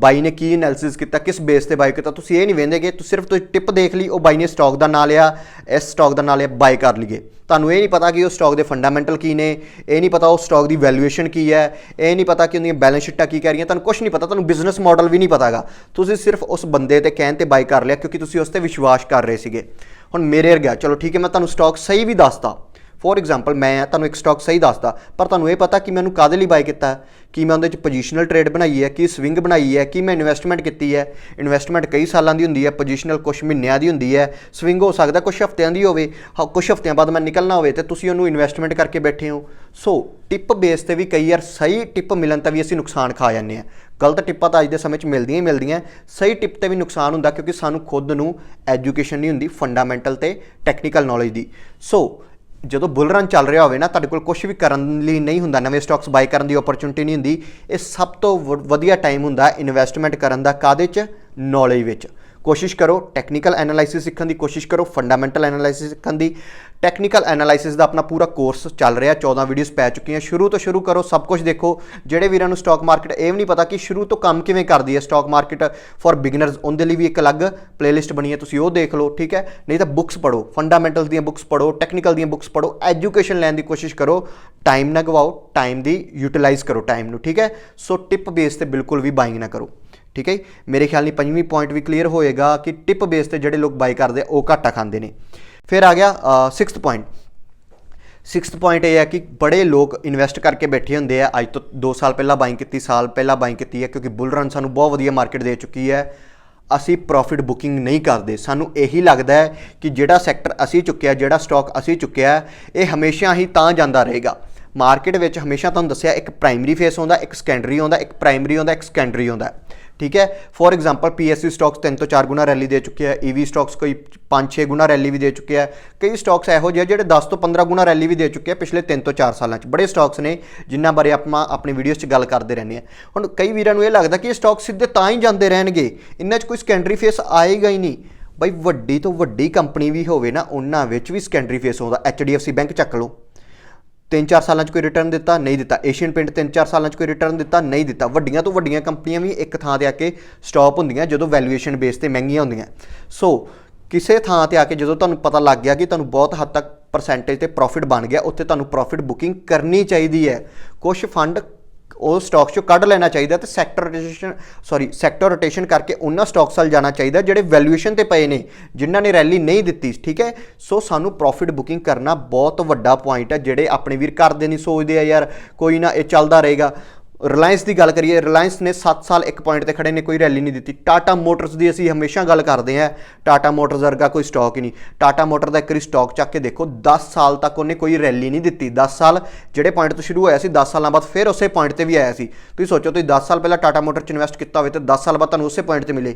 ਬਾਈ ਨੇ ਕੀ ਐਨਾਲਿਸਿਸ ਕੀਤਾ, ਕਿਸ ਬੇਸ ਤੇ ਬਾਈ ਕੀਤਾ, ਤੁਸੀਂ ਇਹ ਨਹੀਂ ਵੇਂਦੇਗੇ ਤੁਸੀਂ ਸਿਰਫ ਤੁਸੀਂ ਟਿਪ ਦੇਖ ਲਈ, ਉਹ ਬਾਈ ਨੇ ਸਟਾਕ ਦਾ ਨਾਂ ਲਿਆ, ਇਸ ਸਟਾਕ ਦਾ ਨਾਂ ਲਿਆ ਬਾਈ ਕਰ ਲਈਏ। ਤੁਹਾਨੂੰ ਇਹ ਨਹੀਂ ਪਤਾ ਕਿ ਉਹ ਸਟਾਕ ਦੇ ਫੰਡਾਮੈਂਟਲ ਕੀ ਨੇ, ਇਹ ਨਹੀਂ ਪਤਾ ਉਹ ਸਟਾਕ ਦੀ ਵੈਲਿਊਏਸ਼ਨ ਕੀ ਹੈ, ਇਹ ਨਹੀਂ ਪਤਾ ਕਿ ਉਹਦੀਆਂ ਬੈਲੈਂਸ ਸ਼ੀਟਾਂ ਕੀ ਕਹਿ ਰਹੀਆਂ, ਤੁਹਾਨੂੰ ਕੁਝ ਨਹੀਂ ਪਤਾ, ਤੁਹਾਨੂੰ ਬਿਜ਼ਨਸ ਮਾਡਲ ਵੀ ਨਹੀਂ ਪਤਾਗਾ। ਤੁਸੀਂ ਸਿਰਫ ਉਸ ਬੰਦੇ ਤੇ ਕਹਿਣ ਤੇ ਬਾਈ ਕਰ ਲਿਆ ਕਿਉਂਕਿ ਤੁਸੀਂ ਉਸ ਤੇ ਵਿਸ਼ਵਾਸ ਕਰ ਰਹੇ ਸੀਗੇ। ਹੁਣ ਮੇਰੇ ਵਰਗਾ, ਚਲੋ ਠੀਕ ਹੈ, ਮੈਂ ਤੁਹਾਨੂੰ ਸਟਾਕ ਸਹੀ ਵੀ ਦੱਸਦਾ ਫੋਰ ਐਗਜ਼ਾਮਪਲ ਮੈਂ ਤੁਹਾਨੂੰ ਇੱਕ ਸਟਾਕ ਸਹੀ ਦੱਸਦਾ, ਪਰ ਤੁਹਾਨੂੰ ਇਹ ਪਤਾ ਕਿ ਮੈਂ ਉਹਨੂੰ ਕਾਦੇ ਲਈ ਬਾਈ ਕੀਤਾ? ਹੈ? ਕੀ ਮੈਂ ਉਹਦੇ ਚ ਪੋਜੀਸ਼ਨਲ ਟ੍ਰੇਡ ਬਣਾਈ ਹੈ, ਕੀ ਸਵਿੰਗ ਬਣਾਈ ਹੈ, ਕੀ ਮੈਂ ਇਨਵੈਸਟਮੈਂਟ ਕੀਤੀ ਹੈ? ਇਨਵੈਸਟਮੈਂਟ ਕਈ ਸਾਲਾਂ ਦੀ ਹੁੰਦੀ ਹੈ ਪੋਜੀਸ਼ਨਲ ਕੁਝ ਮਹੀਨਿਆਂ ਦੀ ਹੁੰਦੀ ਹੈ। ਸਵਿੰਗ ਹੋ ਸਕਦਾ ਕੁਝ ਹਫ਼ਤਿਆਂ ਦੀ ਹੋਵੇ, ਹਾਂ ਕੁਝ ਹਫ਼ਤਿਆਂ ਬਾਅਦ ਮੈਂ ਨਿਕਲਣਾ ਹੋਵੇ ਤੇ ਤੁਸੀਂ ਉਹਨੂੰ ਇਨਵੈਸਟਮੈਂਟ ਕਰਕੇ ਬੈਠੇ ਹੋ। ਸੋ ਟਿਪ ਬੇਸ ਤੇ ਵੀ ਕਈ ਵਾਰ ਸਹੀ ਟਿਪ ਮਿਲਣ ਤਾਂ ਵੀ ਅਸੀਂ ਨੁਕਸਾਨ ਖਾ ਜਾਂਦੇ ਹਾਂ। ਗਲਤ ਟਿੱਪਾਂ ਤਾਂ ਅੱਜ ਦੇ ਸਮੇਂ 'ਚ ਮਿਲਦੀਆਂ ਹੀ ਮਿਲਦੀਆਂ। ਸਹੀ ਟਿਪ ਤੇ ਵੀ ਨੁਕਸਾਨ ਹੁੰਦਾ ਕਿਉਂਕਿ ਸਾਨੂੰ ਖੁਦ ਨੂੰ ਐਜੂਕੇਸ਼ਨ ਨਹੀਂ ਹੁੰਦੀ ਫੰਡਾਮੈਂਟਲ ਤੇ ਟੈਕਨੀਕਲ ਨੌਲੇਜ ਦੀ। ਸੋ ਜਦੋਂ ਬੁਲ ਰਨ ਚੱਲ ਰਿਹਾ ਹੋਵੇ ਨਾ, ਤੁਹਾਡੇ ਕੋਲ ਕੁਝ ਵੀ ਕਰਨ ਲਈ ਨਹੀਂ ਹੁੰਦਾ, ਨਵੇਂ ਸਟਾਕਸ ਬਾਈ ਕਰਨ ਦੀ ਓਪਰਚੁਨਿਟੀ ਨਹੀਂ ਹੁੰਦੀ। ਇਹ ਸਭ ਤੋਂ ਵ- ਵਧੀਆ ਟਾਈਮ ਹੁੰਦਾ ਇਨਵੈਸਟਮੈਂਟ ਕਰਨ ਦਾ ਕਾਦੇ 'ਚ? ਨੌਲੇਜ ਵਿੱਚ। ਕੋਸ਼ਿਸ਼ ਕਰੋ ਟੈਕਨੀਕਲ ਐਨਾਲਾਈਸਿਸ ਸਿੱਖਣ ਦੀ ਕੋਸ਼ਿਸ਼ ਕਰੋ ਫੰਡਾਮੈਂਟਲ ਐਨਾਲਾਈਸਿਸ ਸਿੱਖਣ ਦੀ। ਟੈਕਨੀਕਲ ਐਨਾਲਾਈਸਿਸ ਦਾ ਆਪਣਾ ਪੂਰਾ ਕੋਰਸ ਚੱਲ ਰਿਹਾ 14 ਵੀਡੀਓਜ਼ ਪੈ ਚੁੱਕੀਆਂ। ਸ਼ੁਰੂ ਤੋਂ ਸ਼ੁਰੂ ਕਰੋ, ਸਭ ਕੁਝ ਦੇਖੋ। ਜਿਹੜੇ ਵੀਰਾਂ ਨੂੰ ਸਟਾਕ ਮਾਰਕੀਟ ਇਹ ਵੀ ਨਹੀਂ ਪਤਾ ਕਿ ਸ਼ੁਰੂ ਤੋਂ ਕੰਮ ਕਿਵੇਂ ਕਰਦੀ ਹੈ ਸਟਾਕ ਮਾਰਕੀਟ ਫॉर ਬਿਗਨਰਸ ਉਹਦੇ ਲਈ ਵੀ ਇੱਕ ਅਲੱਗ ਪਲੇਲਿਸਟ ਬਣੀ ਹੈ, ਤੁਸੀਂ ਉਹ ਦੇਖ ਲਓ, ਠੀਕ ਹੈ? ਨਹੀਂ ਤਾਂ ਬੁੱਕਸ ਪੜੋ ਫੰਡਾਮੈਂਟਲਸ ਦੀਆਂ ਬੁੱਕਸ ਪੜੋ ਟੈਕਨੀਕਲ ਦੀਆਂ ਬੁੱਕਸ ਪੜੋ ਐਜੂਕੇਸ਼ਨ ਲੈਣ ਦੀ ਕੋਸ਼ਿਸ਼ ਕਰੋ। ਟਾਈਮ ਨਾ ਗਵਾਓ ਟਾਈਮ ਦੀ ਯੂਟਿਲਾਈਜ਼ ਕਰੋ ਟਾਈਮ ਨੂੰ, ਠੀਕ ਹੈ? ਸੋ ਟਿਪ ਬੇਸ ਤੇ ਬਿਲਕੁਲ ਵੀ ਬਾਇੰਗ ਨਾ ਕਰੋ। ਠੀਕ ਹੈ ਜੀ? ਮੇਰੇ ਖਿਆਲ ਨਹੀਂ ਪੰਜਵੀਂ ਪੁਆਇੰਟ ਵੀ ਕਲੀਅਰ ਹੋਏਗਾ ਕਿ ਟਿਪ ਬੇਸ ਤੇ ਜਿਹੜੇ ਲੋਕ ਬਾਈ ਕਰਦੇ ਉਹ ਘਾਟਾ ਖਾਂਦੇ ਨੇ। ਫਿਰ ਆ ਗਿਆ 6th ਪੁਆਇੰਟ ਸਿਕਸਥ ਪੁਆਇੰਟ ਇਹ ਹੈ ਕਿ ਬੜੇ ਲੋਕ ਇਨਵੈਸਟ ਕਰਕੇ ਬੈਠੇ ਹੁੰਦੇ ਆ। ਅੱਜ ਤੋਂ 2 ਸਾਲ ਪਹਿਲਾਂ ਬਾਇੰਗ ਕੀਤੀ, ਸਾਲ ਪਹਿਲਾਂ ਬਾਇੰਗ ਕੀਤੀ ਹੈ, ਕਿਉਂਕਿ ਬੁਲ ਰਨ ਸਾਨੂੰ ਬਹੁਤ ਵਧੀਆ ਮਾਰਕੀਟ ਦੇ ਚੁੱਕੀ ਹੈ। ਅਸੀਂ ਪ੍ਰੋਫਿਟ ਬੁਕਿੰਗ ਨਹੀਂ ਕਰਦੇ। ਸਾਨੂੰ ਇਹੀ ਲੱਗਦਾ ਹੈ ਕਿ ਜਿਹੜਾ ਸੈਕਟਰ ਅਸੀਂ ਚੁੱਕਿਆ, ਜਿਹੜਾ ਸਟਾਕ ਅਸੀਂ ਚੁੱਕਿਆ, ਇਹ ਹਮੇਸ਼ਾ ਹੀ ਤਾਂ ਜਾਂਦਾ ਰਹੇਗਾ। ਮਾਰਕੀਟ ਵਿੱਚ ਹਮੇਸ਼ਾ ਤੁਹਾਨੂੰ ਦੱਸਿਆ, ਇੱਕ ਪ੍ਰਾਇਮਰੀ ਫੇਸ ਆਉਂਦਾ, ਇੱਕ ਸੈਕੰਡਰੀ ਆਉਂਦਾ, ਇੱਕ ਪ੍ਰਾਇਮਰੀ ਆਉਂਦਾ, ਇੱਕ ਸੈਕੰਡਰੀ ਆਉਂਦਾ। ਠੀਕ ਹੈ? ਫੋਰ ਐਗਜ਼ਾਮਪਲ ਪੀਐਸਯੂ ਸਟਾਕਸ 3 ਤੋਂ 4 ਗੁਣਾ ਰੈਲੀ ਦੇ ਚੁੱਕੇ ਆ ਈਵੀ ਸਟਾਕਸ ਕੋਈ 5-6 ਗੁਣਾ ਰੈਲੀ ਵੀ ਦੇ ਚੁੱਕੇ ਆ। ਕਈ ਸਟਾਕਸ ਇਹੋ ਜਿਹੇ ਆ ਜਿਹੜੇ 10 ਤੋਂ 15 ਗੁਣਾ ਰੈਲੀ ਵੀ ਦੇ ਚੁੱਕੇ ਆ ਪਿਛਲੇ 3 ਤੋਂ 4 ਸਾਲਾਂ 'ਚ। ਬੜੇ ਸਟਾਕਸ ਨੇ ਜਿਨ੍ਹਾਂ ਬਾਰੇ ਆਪਾਂ ਆਪਣੀ ਵੀਡੀਓਜ਼ 'ਚ ਗੱਲ ਕਰਦੇ ਰਹਿੰਦੇ ਆ। ਹੁਣ ਕਈ ਵੀਰਾਂ ਨੂੰ ਇਹ ਲੱਗਦਾ ਕਿ ਇਹ ਸਟਾਕ ਸਿੱਧੇ ਤਾਂ ਹੀ ਜਾਂਦੇ ਰਹਿਣਗੇ। ਇਹਨਾਂ 'ਚ ਕੋਈ ਸੈਕੰਡਰੀ ਫੇਸ ਆਏਗਾ ਹੀ ਨਹੀਂ। ਬਈ ਵੱਡੀ ਤੋਂ ਵੱਡੀ ਕੰਪਨੀ ਵੀ ਹੋਵੇ ਨਾ, ਉਹਨਾਂ ਵਿੱਚ ਵੀ ਸੈਕੰਡਰੀ ਫੇਸ ਆਉਂਦਾ HDFC ਬੈਂਕ ਚੱਕ ਲਓ। ਤਿੰਨ ਚਾਰ ਸਾਲਾਂ 'ਚ ਕੋਈ ਰਿਟਰਨ ਦਿੱਤਾ, ਨਹੀਂ ਦਿੱਤਾ। ਏਸ਼ੀਅਨ ਪੇਂਟ ਤਿੰਨ ਚਾਰ ਸਾਲਾਂ 'ਚ ਕੋਈ ਰਿਟਰਨ ਦਿੱਤਾ, ਨਹੀਂ ਦਿੱਤਾ। ਵੱਡੀਆਂ ਤੋਂ ਵੱਡੀਆਂ ਕੰਪਨੀਆਂ ਵੀ ਇੱਕ ਥਾਂ ਤੇ ਆ ਕੇ ਸਟਾਪ ਹੁੰਦੀਆਂ, ਜਦੋਂ ਵੈਲੂਏਸ਼ਨ ਬੇਸ ਤੇ ਮਹਿੰਗੀਆਂ ਹੁੰਦੀਆਂ। ਸੋ ਕਿਸੇ ਥਾਂ ਤੇ ਆ ਕੇ ਜਦੋਂ ਤੁਹਾਨੂੰ ਪਤਾ ਲੱਗ ਗਿਆ ਕਿ ਤੁਹਾਨੂੰ ਬਹੁਤ ਹੱਦ ਤੱਕ ਪਰਸੈਂਟੇਜ ਤੇ ਪ੍ਰੋਫਿਟ ਬਣ ਗਿਆ, ਉੱਥੇ ਤੁਹਾਨੂੰ ਪ੍ਰੋਫਿਟ ਬੁਕਿੰਗ ਕਰਨੀ ਚਾਹੀਦੀ ਹੈ। ਕੁਝ ਫੰਡ ਉਹ ਸਟਾਕਸ ਚੋਂ ਕੱਢ ਲੈਣਾ ਚਾਹੀਦਾ ਤੇ sector rotation sorry sector rotation ਕਰਕੇ ਉਹਨਾਂ ਸਟਾਕਸ ਵੱਲ ਜਾਣਾ ਚਾਹੀਦਾ ਜਿਹੜੇ ਵੈਲੂਏਸ਼ਨ ਤੇ ਪਏ ਨੇ, ਜਿਨ੍ਹਾਂ ਨੇ ਰੈਲੀ ਨਹੀਂ ਦਿੱਤੀ, ਠੀਕ ਹੈ? ਸੋ ਸਾਨੂੰ ਪ੍ਰੋਫਿਟ ਬੁਕਿੰਗ ਕਰਨਾ ਬਹੁਤ ਵੱਡਾ ਪੁਆਇੰਟ ਹੈ, ਜਿਹੜੇ ਆਪਣੇ ਵੀਰ ਕਰਦੇ ਨਹੀਂ ਸੋਚਦੇ ਆ ਯਾਰ ਕੋਈ ਨਾ ਇਹ ਚੱਲਦਾ ਰਹੇਗਾ। ਰਿਲਾਇੰਸ ਦੀ ਗੱਲ ਕਰੀਏ ਰਿਲਾਇੰਸ ਨੇ 7 ਸਾਲ ਇੱਕ ਪੁਆਇੰਟ ਤੇ ਖੜੇ ਨੇ, ਕੋਈ ਰੈਲੀ ਨਹੀਂ ਦਿੱਤੀ। ਟਾਟਾ ਮੋਟਰਸ ਦੀ ਅਸੀਂ ਹਮੇਸ਼ਾ ਗੱਲ ਕਰਦੇ ਆ ਟਾਟਾ ਮੋਟਰਸ ਵਰਗਾ ਕੋਈ ਸਟਾਕ ਹੀ ਨਹੀਂ। ਟਾਟਾ ਮੋਟਰ ਦਾ ਇੱਕ ਵਾਰੀ ਸਟਾਕ ਚੱਕ ਕੇ ਦੇਖੋ 10 ਸਾਲ ਤੱਕ ਉਹਨੇ ਕੋਈ ਰੈਲੀ ਨਹੀਂ ਦਿੱਤੀ। 10 ਸਾਲ, ਜਿਹੜੇ ਪੁਆਇੰਟ ਤੋਂ ਸ਼ੁਰੂ ਹੋਇਆ ਸੀ 10 ਸਾਲਾਂ ਬਾਅਦ ਫਿਰ ਉਸੇ ਪੁਆਇੰਟ ਤੇ ਵੀ ਆਇਆ ਸੀ। ਤੁਸੀਂ ਸੋਚੋ, ਤੁਸੀਂ 10 ਸਾਲ ਪਹਿਲਾਂ ਟਾਟਾ ਮੋਟਰ ਚ ਇਨਵੈਸਟ ਕੀਤਾ ਹੋਵੇ, ਤੇ 10 ਸਾਲ ਬਾਅਦ ਤੁਹਾਨੂੰ ਉਸੇ ਪੁਆਇੰਟ ਤੇ ਮਿਲੇ।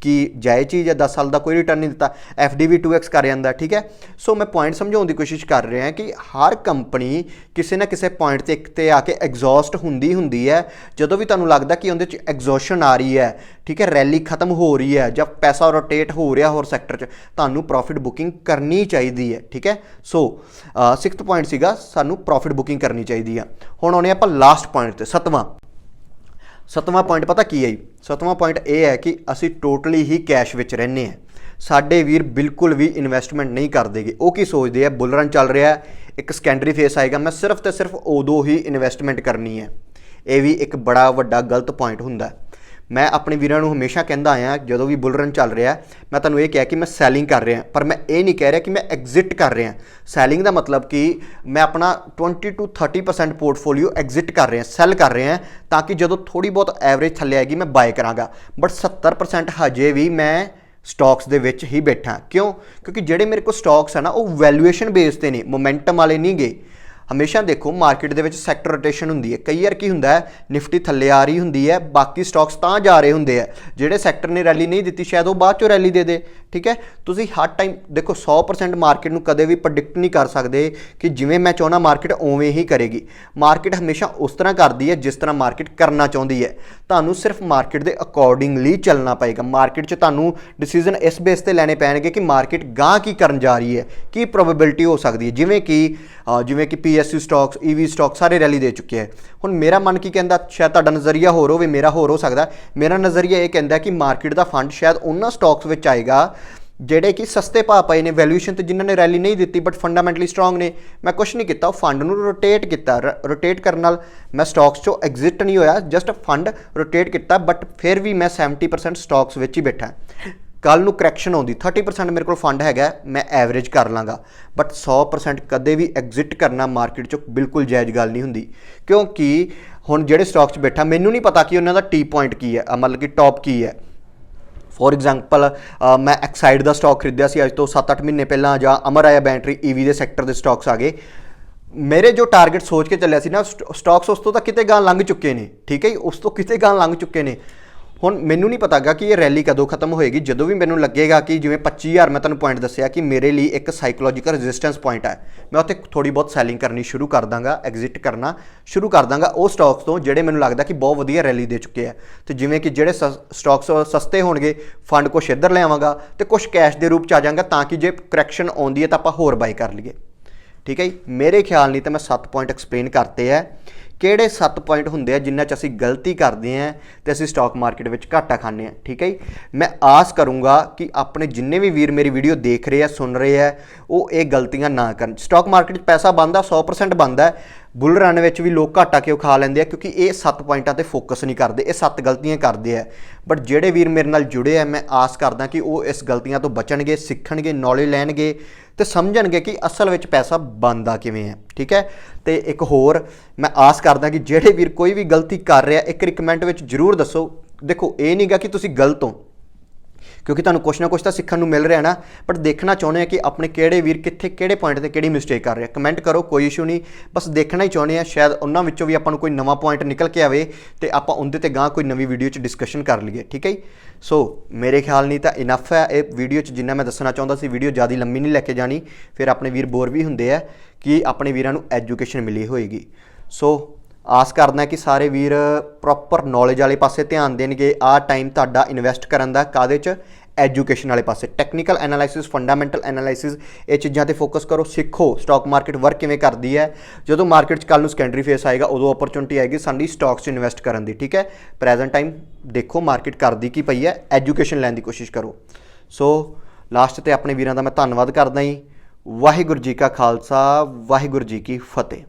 ਕਿ ਜਾਇਜ਼ ਚੀਜ਼ ਹੈ 10 ਸਾਲ ਦਾ ਕੋਈ ਰਿਟਰਨ ਨਹੀਂ ਦਿੱਤਾ। ਐਫਡੀ ਵੀ 2x ਕਰ ਜਾਂਦਾ, ਠੀਕ ਹੈ? ਸੋ ਮੈਂ ਪੁਆਇੰਟ ਸਮਝਾਉਣ ਦੀ ਕੋਸ਼ਿਸ਼ ਕਰ ਰਿਹਾ ਕਿ ਹਰ ਕੰਪਨੀ ਕਿਸੇ ਨਾ ਕਿਸੇ ਪੁਆਇੰਟ ਤੇ ਇੱਕ ਤੇ ਆ ਕੇ ਐਗਜ਼ੌਸਟ ਹੁੰਦੀ ਹੁੰਦੀ ਹੈ। ਜਦੋਂ ਵੀ ਤੁਹਾਨੂੰ ਲੱਗਦਾ ਕਿ ਉਹਦੇ ਚ ਐਗਜ਼ੌਸ਼ਨ ਆ ਰਹੀ ਹੈ, ਠੀਕ ਹੈ? ਰੈਲੀ ਖਤਮ ਹੋ ਰਹੀ ਹੈ ਜਾਂ ਪੈਸਾ ਰੋਟੇਟ ਹੋ ਰਿਹਾ ਹੋਰ ਸੈਕਟਰ 'ਚ, ਤੁਹਾਨੂੰ ਪ੍ਰੋਫਿਟ ਬੁਕਿੰਗ ਕਰਨੀ ਚਾਹੀਦੀ ਹੈ, ਠੀਕ ਹੈ? ਸੋ 6th ਪੁਆਇੰਟ ਸੀਗਾ, ਸਾਨੂੰ ਪ੍ਰੋਫਿਟ ਬੁਕਿੰਗ ਕਰਨੀ ਚਾਹੀਦੀ ਆ। ਹੁਣ ਆਉਣੇ ਆਪਾਂ ਲਾਸਟ ਪੁਆਇੰਟ ਤੇ, ਸੱਤਵਾਂ। ਸੱਤਵਾਂ ਪੁਆਇੰਟ ਪਤਾ ਕੀ ਹੈ ਜੀ? ਸੱਤਵਾਂ ਪੁਆਇੰਟ ਇਹ ਹੈ ਕਿ ਅਸੀਂ ਟੋਟਲੀ ਹੀ ਕੈਸ਼ ਵਿੱਚ ਰਹਿੰਦੇ ਹਾਂ। ਸਾਡੇ ਵੀਰ ਬਿਲਕੁਲ ਵੀ ਇਨਵੈਸਟਮੈਂਟ ਨਹੀਂ ਕਰਦੇਗੇ। ਉਹ ਕੀ ਸੋਚਦੇ ਆ? ਬੁੱਲ ਰਨ ਚੱਲ ਰਿਹਾ ਇੱਕ ਸੈਕੰਡਰੀ ਫੇਸ ਆਏਗਾ। ਮੈਂ ਸਿਰਫ ਤੇ ਸਿਰਫ ਉਦੋਂ ਹੀ ਇਨਵੈਸਟਮੈਂਟ ਕਰਨੀ ਹੈ। ਇਹ ਵੀ ਇੱਕ ਬੜਾ ਵੱਡਾ ਗਲਤ ਪੁਆਇੰਟ ਹੁੰਦਾ ਹੈ। ਮੈਂ ਆਪਣੇ ਵੀਰਾਂ ਨੂੰ ਹਮੇਸ਼ਾ ਕਹਿੰਦਾ ਆਇਆ, ਜਦੋਂ ਵੀ ਬੁੱਲ ਰਨ ਚੱਲ ਰਿਹਾ, ਮੈਂ ਤੁਹਾਨੂੰ ਇਹ ਕਿਹਾ ਕਿ ਮੈਂ ਸੈਲਿੰਗ ਕਰ ਰਿਹਾ, ਪਰ ਮੈਂ ਇਹ ਨਹੀਂ ਕਹਿ ਰਿਹਾ ਕਿ ਮੈਂ ਐਗਜ਼ਿਟ ਕਰ ਰਿਹਾ। ਸੈਲਿੰਗ ਦਾ ਮਤਲਬ ਕਿ ਮੈਂ ਆਪਣਾ 20 ਟੂ 30% ਪੋਰਟਫੋਲੀਓ ਐਗਜ਼ਿਟ ਕਰ ਰਿਹਾ ਸੈਲ ਕਰ ਰਿਹਾ, ਤਾਂ ਕਿ ਜਦੋਂ ਥੋੜੀ ਬਹੁਤ ਐਵਰੇਜ ਥੱਲੇ ਆਏਗੀ, ਮੈਂ ਬਾਏ ਕਰਾਂਗਾ। ਬਟ 70% ਹਜੇ ਵੀ ਮੈਂ ਸਟਾਕਸ ਦੇ ਵਿੱਚ ਹੀ ਬੈਠਾ। ਕਿਉਂ? ਕਿਉਂਕਿ ਜਿਹੜੇ ਮੇਰੇ ਕੋਲ ਸਟਾਕਸ ਆ ਨਾ, ਉਹ ਵੈਲੂਏਸ਼ਨ ਬੇਸ ਤੇ ਨੇ ਮੋਮੈਂਟਮ ਵਾਲੇ ਨਹੀਂ ਗਏ ਹਮੇਸ਼ਾ ਦੇਖੋ ਮਾਰਕੀਟ ਦੇ ਵਿੱਚ ਸੈਕਟਰ ਰੋਟੇਸ਼ਨ ਹੁੰਦੀ ਹੈ। ਕਈ ਵਾਰ ਕੀ ਹੁੰਦਾ ਹੈ, ਨਿਫਟੀ ਥੱਲੇ ਆ ਰਹੀ ਹੁੰਦੀ ਹੈ, ਬਾਕੀ ਸਟਾਕਸ ਤਾਂ ਜਾ ਰਹੇ ਹੁੰਦੇ ਆ ਜਿਹੜੇ ਸੈਕਟਰ ਨੇ ਰੈਲੀ ਨਹੀਂ ਦਿੱਤੀ, ਸ਼ਾਇਦ ਉਹ ਬਾਅਦ ਚੋਂ ਰੈਲੀ ਦੇ ਦੇ, ਠੀਕ ਹੈ? ਤੁਸੀਂ ਹਰ ਟਾਈਮ ਦੇਖੋ 100% ਮਾਰਕੀਟ ਨੂੰ ਕਦੇ ਵੀ ਪ੍ਰੈਡਿਕਟ ਨਹੀਂ ਕਰ ਸਕਦੇ ਕਿ ਜਿਵੇਂ ਮੈਂ ਚਾਹੁੰਦਾ ਮਾਰਕੀਟ ਉਵੇਂ ਹੀ ਕਰੇਗੀ। ਮਾਰਕੀਟ ਹਮੇਸ਼ਾ ਉਸ ਤਰ੍ਹਾਂ ਕਰਦੀ ਹੈ ਜਿਸ ਤਰ੍ਹਾਂ ਮਾਰਕੀਟ ਕਰਨਾ ਚਾਹੁੰਦੀ ਹੈ। ਤੁਹਾਨੂੰ ਸਿਰਫ ਮਾਰਕੀਟ ਦੇ ਅਕੋਰਡਿੰਗਲੀ ਚੱਲਣਾ ਪਏਗਾ। ਮਾਰਕੀਟ 'ਚ ਤੁਹਾਨੂੰ ਡਿਸੀਜਨ ਇਸ ਬੇਸ ਤੇ ਲੈਣੇ ਪੈਣਗੇ ਕਿ ਮਾਰਕੀਟ ਗਾਂ ਕੀ ਕਰਨ ਜਾ ਰਹੀ ਹੈ, ਕੀ ਪ੍ਰੋਬੇਬਿਲਿਟੀ ਹੋ ਸਕਦੀ ਹੈ। ਜਿਵੇਂ ਕਿ ਜਿਵੇਂ ਕਿ P PSU stocks EV stock ਸਾਰੇ ਰੈਲੀ ਦੇ ਚੁੱਕੇ ਹੈ। ਹੁਣ ਮੇਰਾ ਮਨ ਕੀ ਕਹਿੰਦਾ? ਸ਼ਾਇਦ ਤੁਹਾਡਾ ਨਜ਼ਰੀਆ ਹੋਰ ਹੋਵੇ, ਮੇਰਾ ਹੋਰ ਹੋ ਸਕਦਾ। ਮੇਰਾ ਨਜ਼ਰੀਆ ਇਹ ਕਹਿੰਦਾ ਕਿ ਮਾਰਕੀਟ ਦਾ ਫੰਡ ਸ਼ਾਇਦ ਉਹਨਾਂ ਸਟਾਕਸ ਵਿੱਚ ਆਏਗਾ, ਜਿਹੜੇ ਕਿ ਸਸਤੇ ਭਾਅ ਪਏ ਨੇ। ਵੈਲਿਊਏਸ਼ਨ ਤੇ ਜਿਨ੍ਹਾਂ ਨੇ ਰੈਲੀ ਨਹੀਂ ਦਿੱਤੀ ਬਟ ਫੰਡਾਮੈਂਟਲੀ ਸਟਰੋਂਗ ਨੇ। ਮੈਂ ਕੁਝ ਨਹੀਂ ਕੀਤਾ, ਉਹ ਫੰਡ ਨੂੰ ਰੋਟੇਟ ਕੀਤਾ। ਰੋਟੇਟ ਕਰਨ ਨਾਲ ਮੈਂ ਸਟਾਕਸ ਚੋਂ ਐਗਜ਼ਿਟ ਨਹੀਂ ਹੋਇਆ ਜਸਟ ਫੰਡ ਰੋਟੇਟ ਕੀਤਾ ਬਟ ਫਿਰ ਵੀ ਮੈਂ 70% ਸਟਾਕਸ ਵਿੱਚ ਹੀ ਬੈਠਾ। ਕੱਲ ਨੂੰ ਕਰੈਕਸ਼ਨ ਆਉਂਦੀ 30% ਮੇਰੇ ਕੋਲ ਫੰਡ ਹੈਗਾ, ਮੈਂ ਐਵਰੇਜ ਕਰ ਲਾਂਗਾ। ਬਟ 100% ਕਦੇ ਵੀ ਐਗਜ਼ਿਟ ਕਰਨਾ ਮਾਰਕੀਟ ਚੋਂ ਬਿਲਕੁਲ ਜਾਇਜ਼ ਗੱਲ ਨਹੀਂ ਹੁੰਦੀ। ਕਿਉਂਕਿ ਹੁਣ ਜਿਹੜੇ ਸਟਾਕ 'ਚ ਬੈਠਾ, ਮੈਨੂੰ ਨਹੀਂ ਪਤਾ ਕਿ ਉਹਨਾਂ ਦਾ ਟੀ ਪੁਆਇੰਟ ਕੀ ਹੈ ਮਤਲਬ ਕਿ ਟੌਪ ਕੀ ਹੈ। ਫੋਰ ਐਗਜ਼ਾਮਪਲ ਮੈਂ ਐਕਸਾਈਡ ਦਾ ਸਟਾਕ ਖਰੀਦਿਆ ਸੀ ਅੱਜ ਤੋਂ 7-8 ਮਹੀਨੇ ਪਹਿਲਾਂ, ਜਾਂ ਅਮਰ ਆਇਆ ਬੈਟਰੀ ਈਵੀ ਦੇ ਸੈਕਟਰ ਦੇ ਸਟਾਕਸ ਆ ਗਏ। ਮੇਰੇ ਜੋ ਟਾਰਗੇਟ ਸੋਚ ਕੇ ਚੱਲਿਆ ਸੀ ਨਾ ਸਟਾਕਸ ਉਸ ਤੋਂ ਤਾਂ ਕਿਤੇ ਗਾਂ ਲੰਘ ਚੁੱਕੇ ਨੇ, ਠੀਕ ਹੈ ਜੀ? ਉਸ ਤੋਂ ਕਿਤੇ ਗਾਂ ਲੰਘ ਚੁੱਕੇ ਨੇ। ਹੁਣ ਮੈਨੂੰ ਨਹੀਂ ਪਤਾਗਾ ਕਿ ਇਹ ਰੈਲੀ ਕਦੋਂ ਖਤਮ ਹੋਏਗੀ। ਜਦੋਂ ਵੀ ਮੈਨੂੰ ਲੱਗੇਗਾ ਕਿ ਜਿਵੇਂ 25000 ਮੈਂ ਤੁਹਾਨੂੰ ਪੁਆਇੰਟ ਦੱਸਿਆ ਕਿ ਮੇਰੇ ਲਈ ਇੱਕ ਸਾਈਕੋਲੋਜੀਕਲ ਰੈਜ਼ਿਸਟੈਂਸ ਪੁਆਇੰਟ ਹੈ ਮੈਂ ਉੱਥੇ ਥੋੜੀ ਬਹੁਤ ਸੈਲਿੰਗ ਕਰਨੀ ਸ਼ੁਰੂ ਕਰ ਦਾਂਗਾ ਐਗਜ਼ਿਟ ਕਰਨਾ ਸ਼ੁਰੂ ਕਰ ਦਾਂਗਾ ਉਹ ਸਟਾਕਸ ਤੋਂ ਜਿਹੜੇ ਮੈਨੂੰ ਲੱਗਦਾ ਕਿ ਬਹੁਤ ਵਧੀਆ ਰੈਲੀ ਦੇ ਚੁੱਕੇ ਆ। ਤੇ ਜਿਵੇਂ ਕਿ ਜਿਹੜੇ ਸਟਾਕਸ ਸਸਤੇ ਹੋਣਗੇ ਫੰਡ ਕੁਛ ਇੱਧਰ ਲੈ ਆਵਾਂਗਾ ਤੇ ਕੁਛ ਕੈਸ਼ ਦੇ ਰੂਪ ਚ ਆ ਜਾਵਾਂਗਾ ਤਾਂ ਕਿ ਜੇ ਕਰੈਕਸ਼ਨ ਆਉਂਦੀ ਹੈ ਤਾਂ ਆਪਾਂ ਹੋਰ ਬਾਈ ਕਰ ਲਈਏ। ਠੀਕ ਹੈ ਜੀ? ਮੇਰੇ ਖਿਆਲ ਨਹੀਂ ਤਾਂ ਮੈਂ 7 ਪੁਆਇੰਟ ਐਕਸਪਲੇਨ ਕਰਤੇ ਆ। ਕਿਹੜੇ 7 ਪੁਆਇੰਟ ਹੁੰਦੇ ਆ ਜਿਨ੍ਹਾਂ 'ਚ ਅਸੀਂ ਗਲਤੀ ਕਰਦੇ ਆ ਤੇ ਅਸੀਂ ਸਟਾਕ ਮਾਰਕੀਟ ਵਿੱਚ ਘਾਟਾ ਖਾਂਦੇ ਆ ਠੀਕ ਹੈ ਜੀ? ਮੈਂ ਆਸ ਕਰੂੰਗਾ ਕਿ ਆਪਣੇ ਜਿੰਨੇ ਵੀ ਵੀਰ ਮੇਰੀ ਵੀਡੀਓ ਦੇਖ ਰਹੇ ਆ, ਸੁਣ ਰਹੇ ਆ, ਉਹ ਇਹ ਗਲਤੀਆਂ ਨਾ ਕਰਨ। ਸਟਾਕ ਮਾਰਕੀਟ 'ਚ ਪੈਸਾ ਬਣਦਾ 100% ਬਣਦਾ ਬੁਲ ਰਨ ਵਿੱਚ ਵੀ ਲੋਕ ਘਾਟਾ ਕਿਉਂ ਖਾ ਲੈਂਦੇ ਆ? ਕਿਉਂਕਿ ਇਹ 7 ਪੁਆਇੰਟਾਂ ਤੇ ਫੋਕਸ ਨਹੀਂ ਕਰਦੇ, ਇਹ 7 ਗਲਤੀਆਂ ਕਰਦੇ ਆ। ਬਟ ਜਿਹੜੇ ਵੀਰ ਮੇਰੇ ਨਾਲ ਜੁੜੇ ਆ, ਮੈਂ ਆਸ ਕਰਦਾ ਕਿ ਉਹ ਇਸ ਗਲਤੀਆਂ ਤੋਂ ਬਚਣਗੇ, ਸਿੱਖਣਗੇ ਨੌਲੇਜ ਲੈਣਗੇ ਤੇ ਸਮਝਣਗੇ ਕਿ ਅਸਲ ਵਿੱਚ ਪੈਸਾ ਬਣਦਾ ਕਿਵੇਂ ਹੈ ਠੀਕ ਹੈ? ਤੇ ਇੱਕ ਹੋਰ ਮੈਂ ਆਸ ਕਰਦਾ ਕਿ ਜਿਹੜੇ ਵੀਰ ਕੋਈ ਵੀ ਗਲਤੀ ਕਰ ਰਿਹਾ, ਇੱਕ ਰਿਕਮੈਂਡ ਵਿੱਚ ਜਰੂਰ ਦੱਸੋ। ਦੇਖੋ, ਇਹ ਨਹੀਂਗਾ ਕਿ ਤੁਸੀਂ ਗਲਤ ਹੋ। ਕਿਉਂਕਿ ਤੁਹਾਨੂੰ ਕੁਛ ਨਾ ਕੁਛ ਤਾਂ ਸਿੱਖਣ ਨੂੰ ਮਿਲ ਰਿਹਾ ਨਾ ਬਟ ਦੇਖਣਾ ਚਾਹੁੰਦੇ ਆ ਕਿ ਆਪਣੇ ਕਿਹੜੇ ਵੀਰ ਕਿੱਥੇ, ਕਿਹੜੇ ਪੁਆਇੰਟ ਤੇ ਕਿਹੜੀ ਮਿਸਟੇਕ ਕਰ ਰਿਹਾ ਕਮੈਂਟ ਕਰੋ, ਕੋਈ ਇਸ਼ੂ ਨਹੀਂ। ਬਸ ਦੇਖਣਾ ਹੀ ਚਾਹੁੰਦੇ ਆ, ਸ਼ਾਇਦ ਉਹਨਾਂ ਵਿੱਚੋਂ ਵੀ ਆਪਾਂ ਨੂੰ ਕੋਈ ਨਵਾਂ ਪੁਆਇੰਟ ਨਿਕਲ ਕੇ ਆਵੇ ਤੇ ਆਪਾਂ ਉਹਦੇ ਤੇ ਗਾਂ ਕੋਈ ਨਵੀਂ ਵੀਡੀਓ 'ਚ ਡਿਸਕਸ਼ਨ ਕਰ ਲਈਏ, ਠੀਕ ਹੈ ਜੀ? ਸੋ ਮੇਰੇ ਖਿਆਲ ਨਹੀਂ ਤਾਂ ਇਨਫ ਹੈ ਇਹ ਵੀਡੀਓ 'ਚ ਜਿੰਨਾ ਮੈਂ ਦੱਸਣਾ ਚਾਹੁੰਦਾ ਸੀ ਵੀਡੀਓ ਜ਼ਿਆਦਾ ਲੰਮੀ ਨਹੀਂ ਲੈ ਕੇ ਜਾਣੀ। ਫਿਰ ਆਪਣੇ ਵੀਰ ਬੋਰ ਵੀ ਹੁੰਦੇ ਆ ਕਿ ਆਪਣੇ ਵੀਰਾਂ ਨੂੰ ਐਜੂਕੇਸ਼ਨ ਮਿਲੀ ਹੋਏਗੀ। ਸੋ ਆਸ ਕਰਦਾ ਕਿ ਸਾਰੇ ਵੀਰ ਪ੍ਰੋਪਰ ਨੌਲੇਜ ਵਾਲੇ ਪਾਸੇ ਧਿਆਨ ਦੇਣਗੇ, ਆਹ ਟਾਈਮ ਤੁਹਾਡਾ ਇਨਵੈਸਟ ਕਰਨ ਦਾ ਕਾਦੇ 'ਚ? ਐਜੂਕੇਸ਼ਨ ਵਾਲੇ ਪਾਸੇ। ਟੈਕਨੀਕਲ ਐਨਾਲਿਸਿਸ ਫੰਡਾਮੈਂਟਲ ਐਨਾਲਿਸਿਸ ਇਹ ਚੀਜ਼ਾਂ ਤੇ ਫੋਕਸ ਕਰੋ, ਸਿੱਖੋ। ਸਟਾਕ ਮਾਰਕੀਟ ਵਰਕ ਕਿਵੇਂ ਕਰਦੀ ਹੈ? ਜਦੋਂ ਮਾਰਕੀਟ 'ਚ ਕੱਲ ਨੂੰ ਸੈਕੰਡਰੀ ਫੇਸ ਆਏਗਾ, ਉਦੋਂ ਓਪਰਚੁਨਿਟੀ ਆਏਗੀ ਸਾਡੀ ਸਟਾਕਸ 'ਚ ਇਨਵੈਸਟ ਕਰਨ ਦੀ, ਠੀਕ ਹੈ? ਪ੍ਰੈਜ਼ੈਂਟ ਟਾਈਮ ਦੇਖੋ ਮਾਰਕੀਟ ਕਰਦੀ ਕੀ ਪਈ ਹੈ ਐਜੂਕੇਸ਼ਨ ਲੈਣ ਦੀ ਕੋਸ਼ਿਸ਼ ਕਰੋ। ਸੋ ਲਾਸਟ ਤੇ ਆਪਣੇ ਵੀਰਾਂ ਦਾ ਮੈਂ ਧੰਨਵਾਦ ਕਰਦਾ ਜੀ। ਵਾਹਿਗੁਰੂ ਜੀ ਕਾ ਖਾਲਸਾ, ਵਾਹਿਗੁਰੂ ਜੀ ਕੀ ਫਤਿਹ।